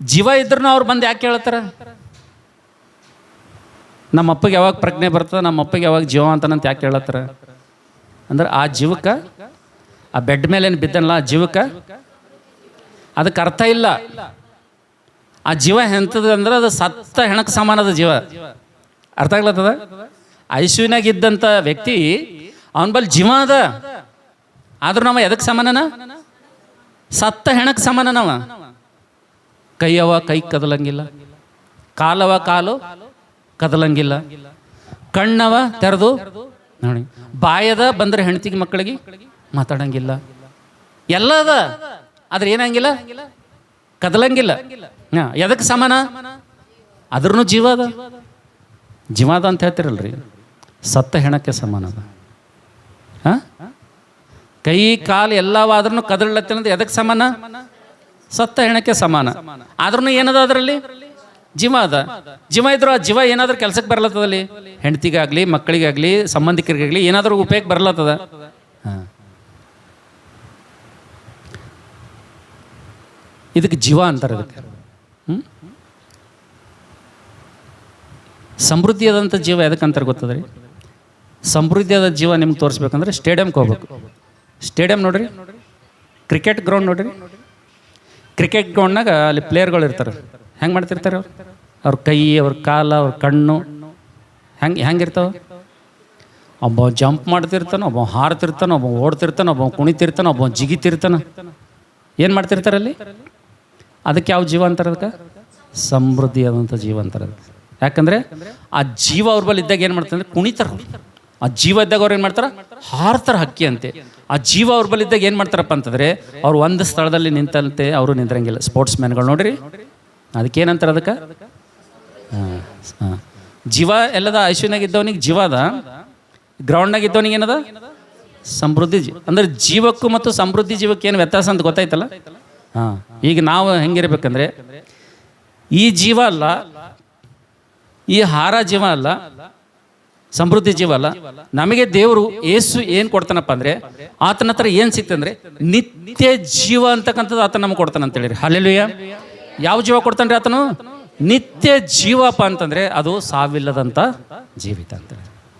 ಜೀವ ಇದ್ರೂ ಅವ್ರು ಬಂದು ಯಾಕೆ ಹೇಳ್ತಾರ ನಮ್ಮ ಅಪ್ಪಗೆ ಯಾವಾಗ ಪ್ರಜ್ಞೆ ಬರ್ತದೆ ನಮ್ಮ ಅಪ್ಪಗೆ ಯಾವಾಗ ಜೀವ ಅಂತನಂತ ಯಾಕೆ ಹೇಳತ್ತಾರ? ಅಂದ್ರೆ ಆ ಜೀವಕ್ಕೆ, ಆ ಬೆಡ್ ಮೇಲೆ ಏನು ಬಿದ್ದನಲ್ಲ, ಆ ಜೀವಕ್ಕೆ ಅದಕ್ಕೆ ಅರ್ಥ ಇಲ್ಲ. ಆ ಜೀವ ಎಂಥದ್ದು ಅಂದ್ರೆ ಅದು ಸತ್ತ ಹೆಣಕ್ಕೆ ಸಮಾನದ ಜೀವ. ಅರ್ಥ ಆಗ್ಲತ್ತದ? ಐಶುವಿನಾಗ ಇದ್ದಂಥ ವ್ಯಕ್ತಿ ಅವನ ಬಳಿ ಜೀವ ಅದ. ಆದ್ರೂ ನಾವು ಎದಕ್ಕೆ ಸಮಾನನ? ಸತ್ತ ಹೆಣಕ್ಕೆ ಸಮಾನನವ. ಕೈಯವ ಕೈ ಕದಲಂಗಿಲ್ಲ, ಕಾಲವ ಕಾಲು ಕದಲಂಗಿಲ್ಲ. ಕಣ್ಣವ ತೆರೆದು ನೋಡಿ. ಬಾಯದ ಬಂದ್ರೆ ಹೆಂಡತಿಗೆ ಮಕ್ಕಳಿಗೆ ಮಾತಾಡಂಗಿಲ್ಲ. ಎಲ್ಲ ಅದ ಆದ್ರೆ ಏನಂಗಿಲ್ಲ? ಕದಲಂಗಿಲ್ಲ. ಹಾಂ ಎದಕ್ಕೆ ಸಮಾನ? ಅದ್ರೂ ಜೀವ ಅದ. ಜೀವ ಅಂತ ಹೇಳ್ತಿರಲ್ರಿ. ಸತ್ತ ಹೆಣಕ್ಕೆ ಸಮಾನ ಅದ. ಹಾಂ? ಕೈ, ಕಾಲು ಎಲ್ಲವಾದ್ರೂ ಕದಲತ್ತಂದ್ರೆ ಎದಕ್ಕೆ ಸಮಾನ? ಸತ್ತ ಹೆಣಕ್ಕೆ ಸಮಾನ. ಆದ್ರೂ ಏನದ ಅದರಲ್ಲಿ? ಜೀವ ಅದ. ಜೀವ ಇದ್ರು ಆ ಜೀವ ಏನಾದ್ರೂ ಕೆಲ್ಸಕ್ಕೆ ಬರ್ಲತ್ತದಲ್ಲಿ ಹೆಂಡತಿಗಾಗ್ಲಿ, ಮಕ್ಕಳಿಗಾಗ್ಲಿ, ಸಂಬಂಧಿಕರಿಗಾಗ್ಲಿ ಏನಾದರೂ ಉಪಯೋಗ ಬರ್ಲತ್ತದ? ಇದಕ್ಕೆ ಜೀವ ಅಂತಾರೆ ಅದಕ್ಕೆ. ಹ್ಞೂ ಸಮೃದ್ಧಿಯಾದಂಥ ಜೀವ ಎದಕ್ಕೆ ಅಂತಾರೆ ಗೊತ್ತದ್ರಿ? ಸಮೃದ್ಧಿಯಾದ ಜೀವ ನಿಮ್ಗೆ ತೋರಿಸ್ಬೇಕಂದ್ರೆ ಸ್ಟೇಡಿಯಮ್ಗೆ ಹೋಗ್ಬೇಕು. ಸ್ಟೇಡಿಯಂ ನೋಡ್ರಿ? ಕ್ರಿಕೆಟ್ ಗ್ರೌಂಡ್ ನೋಡ್ರಿ? ಕ್ರಿಕೆಟ್ ಗ್ರೌಂಡ್ನಾಗ ಅಲ್ಲಿ ಪ್ಲೇಯರ್ಗಳು ಇರ್ತಾರೆ. ಹೆಂಗೆ ಮಾಡ್ತಿರ್ತಾರೆ? ಅವ್ರು ಅವ್ರ ಕೈ, ಅವ್ರ ಕಾಲ, ಅವ್ರ ಕಣ್ಣು ಹೆಂಗೆ ಹೆಂಗಿರ್ತಾವ? ಒಬ್ಬ ಜಂಪ್ ಮಾಡ್ತಿರ್ತಾನೆ, ಒಬ್ಬ ಹಾರ್ತಿರ್ತಾನೆ, ಒಬ್ಬ ಓಡ್ತಿರ್ತಾನೆ, ಒಬ್ಬ ಕುಣಿತಿರ್ತಾನೆ, ಒಬ್ಬ ಜಿಗಿತಿರ್ತಾನೆ. ಏನು ಮಾಡ್ತಿರ್ತಾರೆ ಅಲ್ಲಿ? ಅದಕ್ಕೆ ಯಾವ ಜೀವ ಅಂತಾರೆ ಅದಕ್ಕೆ? ಸಮೃದ್ಧಿಯಾದಂಥ ಜೀವ ಅಂತಾರೆ ಅದಕ್ಕೆ. ಯಾಕಂದರೆ ಆ ಜೀವ ಅವ್ರ ಬಳಿ ಇದ್ದಾಗ ಏನು ಮಾಡ್ತಾರೆ ಅಂದರೆ ಕುಣಿತಾರೆ ಆ ಜೀವ ಇದ್ದಾಗ ಅವ್ರು ಏನು ಮಾಡ್ತಾರೆ? ಹಾರ್ತಾರೆ ಹಕ್ಕಿ ಅಂತೆ. ಆ ಜೀವ ಅವ್ರ ಬಳಿ ಇದ್ದಾಗ ಏನು ಮಾಡ್ತಾರಪ್ಪ ಅಂತಂದರೆ, ಅವ್ರು ಒಂದು ಸ್ಥಳದಲ್ಲಿ ನಿಂತಂತೆ, ಅವರು ನಿಂದ್ರಂಗಿಲ್ಲ. ಸ್ಪೋರ್ಟ್ಸ್ ಮ್ಯಾನ್ಗಳು ನೋಡ್ರಿ. ಅದಕ್ಕೆ ಏನಂತಾರೆ ಅದಕ್ಕೆ? ಹಾಂ ಹಾಂ. ಜೀವ ಎಲ್ಲದ ಐಶ್ವರ್ಯನಾಗ ಇದ್ದವನಿಗೆ ಜೀವ ಅದ ಗ್ರೌಂಡ್ನಾಗ ಇದ್ದವನಿಗೆ ಏನದ? ಸಮೃದ್ಧಿ ಜೀವ. ಅಂದ್ರೆ ಜೀವಕ್ಕೂ ಮತ್ತು ಸಮೃದ್ಧಿ ಜೀವಕ್ಕೆ ಏನು ವ್ಯತ್ಯಾಸ ಅಂತ ಗೊತ್ತಾಯ್ತಲ್ಲ? ಹಾಂ. ಈಗ ನಾವು ಹೆಂಗಿರ್ಬೇಕಂದ್ರೆ, ಈ ಜೀವ ಅಲ್ಲ, ಈ ಹಾರ ಜೀವ ಅಲ್ಲ, ಸಮೃದ್ಧಿ ಜೀವ ಅಲ್ಲ. ನಮಗೆ ದೇವರು ಏಸು ಏನು ಕೊಡ್ತಾನಪ್ಪ ಅಂದರೆ, ಆತನ ಹತ್ರ ಏನು ಸಿಕ್ತಂದ್ರೆ ನಿತ್ಯ ಜೀವ ಅಂತಕ್ಕಂಥದ್ದು ಆತ ನಮಗೆ ಕೊಡ್ತಾನೆ ಅಂತ ಹೇಳಿರಿ ಹಾಲೆಲುಯ್ಯ ಯಾವ ಜೀವ ಕೊಡ್ತಾನ್ರಿ ಆತನು? ನಿತ್ಯ ಜೀವಪ್ಪ ಅಂತಂದ್ರೆ ಅದು ಸಾವಿಲ್ಲದಂಥ ಜೀವಿತ ಅಂತೇಳಿ